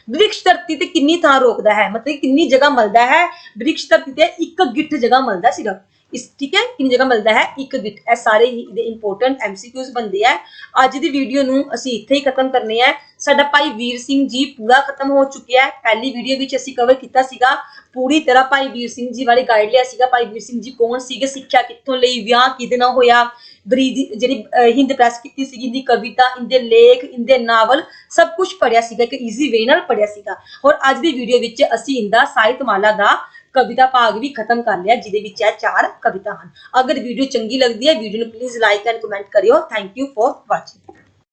ਬ੍ਰਿਕਸ਼ ਧਰਤੀ ਤੇ ਕਿੰਨੀ ਥਾਂ ਰੋਕਦਾ ਹੈ, ਮਤਲਬ ਕਿੰਨੀ ਜਗ੍ਹਾ ਮਲਦਾ ਹੈ, ਬ੍ਰਿਕਸ਼ ਧਰਤੀ ਤੇ ਇੱਕ ਗਿੱਠ ਜਗ੍ਹਾ ਮਲਦਾ ਸੀਗਾ। ਇਸ, ਠੀਕ ਹੈ? ਕਿੰਨੀ ਜਗ੍ਹਾ ਮਿਲਦਾ ਹੈ, ਇੱਕ ਗਿੱਟ, ਇਹ ਸਾਰੇ ਹੀ ਇਹਦੇ ਇੰਪੋਰਟੈਂਟ ਐਮਸੀਕਿਊਜ਼ ਬਣਦੇ ਆ। ਅੱਜ ਦੀ ਵੀਡੀਓ ਨੂੰ ਅਸੀਂ ਇੱਥੇ ਹੀ ਖਤਮ ਕਰਨੇ ਆ। ਸਾਡਾ ਭਾਈ ਵੀਰ ਸਿੰਘ ਜੀ ਪੂਰਾ ਖਤਮ ਹੋ ਚੁੱਕਿਆ ਹੈ। ਪਹਿਲੀ ਵੀਡੀਓ ਵਿੱਚ ਅਸੀਂ ਕਵਰ ਕੀਤਾ ਸੀਗਾ। ਪੂਰੀ ਤਰ੍ਹਾਂ ਭਾਈ ਵੀਰ ਸਿੰਘ ਜੀ ਬਾਰੇ ਗਾਈਡ ਲਿਆ ਸੀਗਾ। ਭਾਈ ਵੀਰ ਸਿੰਘ ਜੀ ਕੌਣ ਸੀਗੇ? ਸਿੱਖਿਆ ਕਿੱਥੋਂ ਲਈ? ਵਿਆਹ ਕਿਹਦੇ ਨਾਲ ਹੋਇਆ? ਬਰੀਦੀ, ਜਿਹੜੀ ਹਿੰਦ ਪ੍ਰੈਸ ਕੀਤੀ ਸੀਗੀ, ਇਹਦੀ ਕਵਿਤਾ, ਇਹਦੇ ਲੇਖ, ਇਹਦੇ ਨਾਵਲ, ਸਭ ਕੁਝ ਪੜਿਆ ਸੀਗਾ। ਇੱਕ ਈਜ਼ੀ ਵੇ ਨਾਲ ਪੜਿਆ ਸੀਗਾ। ਔਰ ਅੱਜ ਦੀ ਵੀਡੀਓ ਵਿੱਚ ਅਸੀਂ ਇਹਦਾ ਸਾਹਿਤਮਾਲਾ ਦਾ ਕਵਿਤਾ ਭਾਗ ਵੀ ਖਤਮ ਕਰ ਲਿਆ, ਜਿਹਦੇ ਵਿੱਚ ਇਹ ਚਾਰ ਕਵਿਤਾ ਹਨ। ਅਗਰ ਵੀਡੀਓ ਚੰਗੀ ਲੱਗਦੀ ਹੈ ਵੀਡੀਓ ਨੂੰ ਪਲੀਜ਼ ਲਾਈਕ ਐਂਡ ਕਮੈਂਟ ਕਰਿਓ। Thank you for watching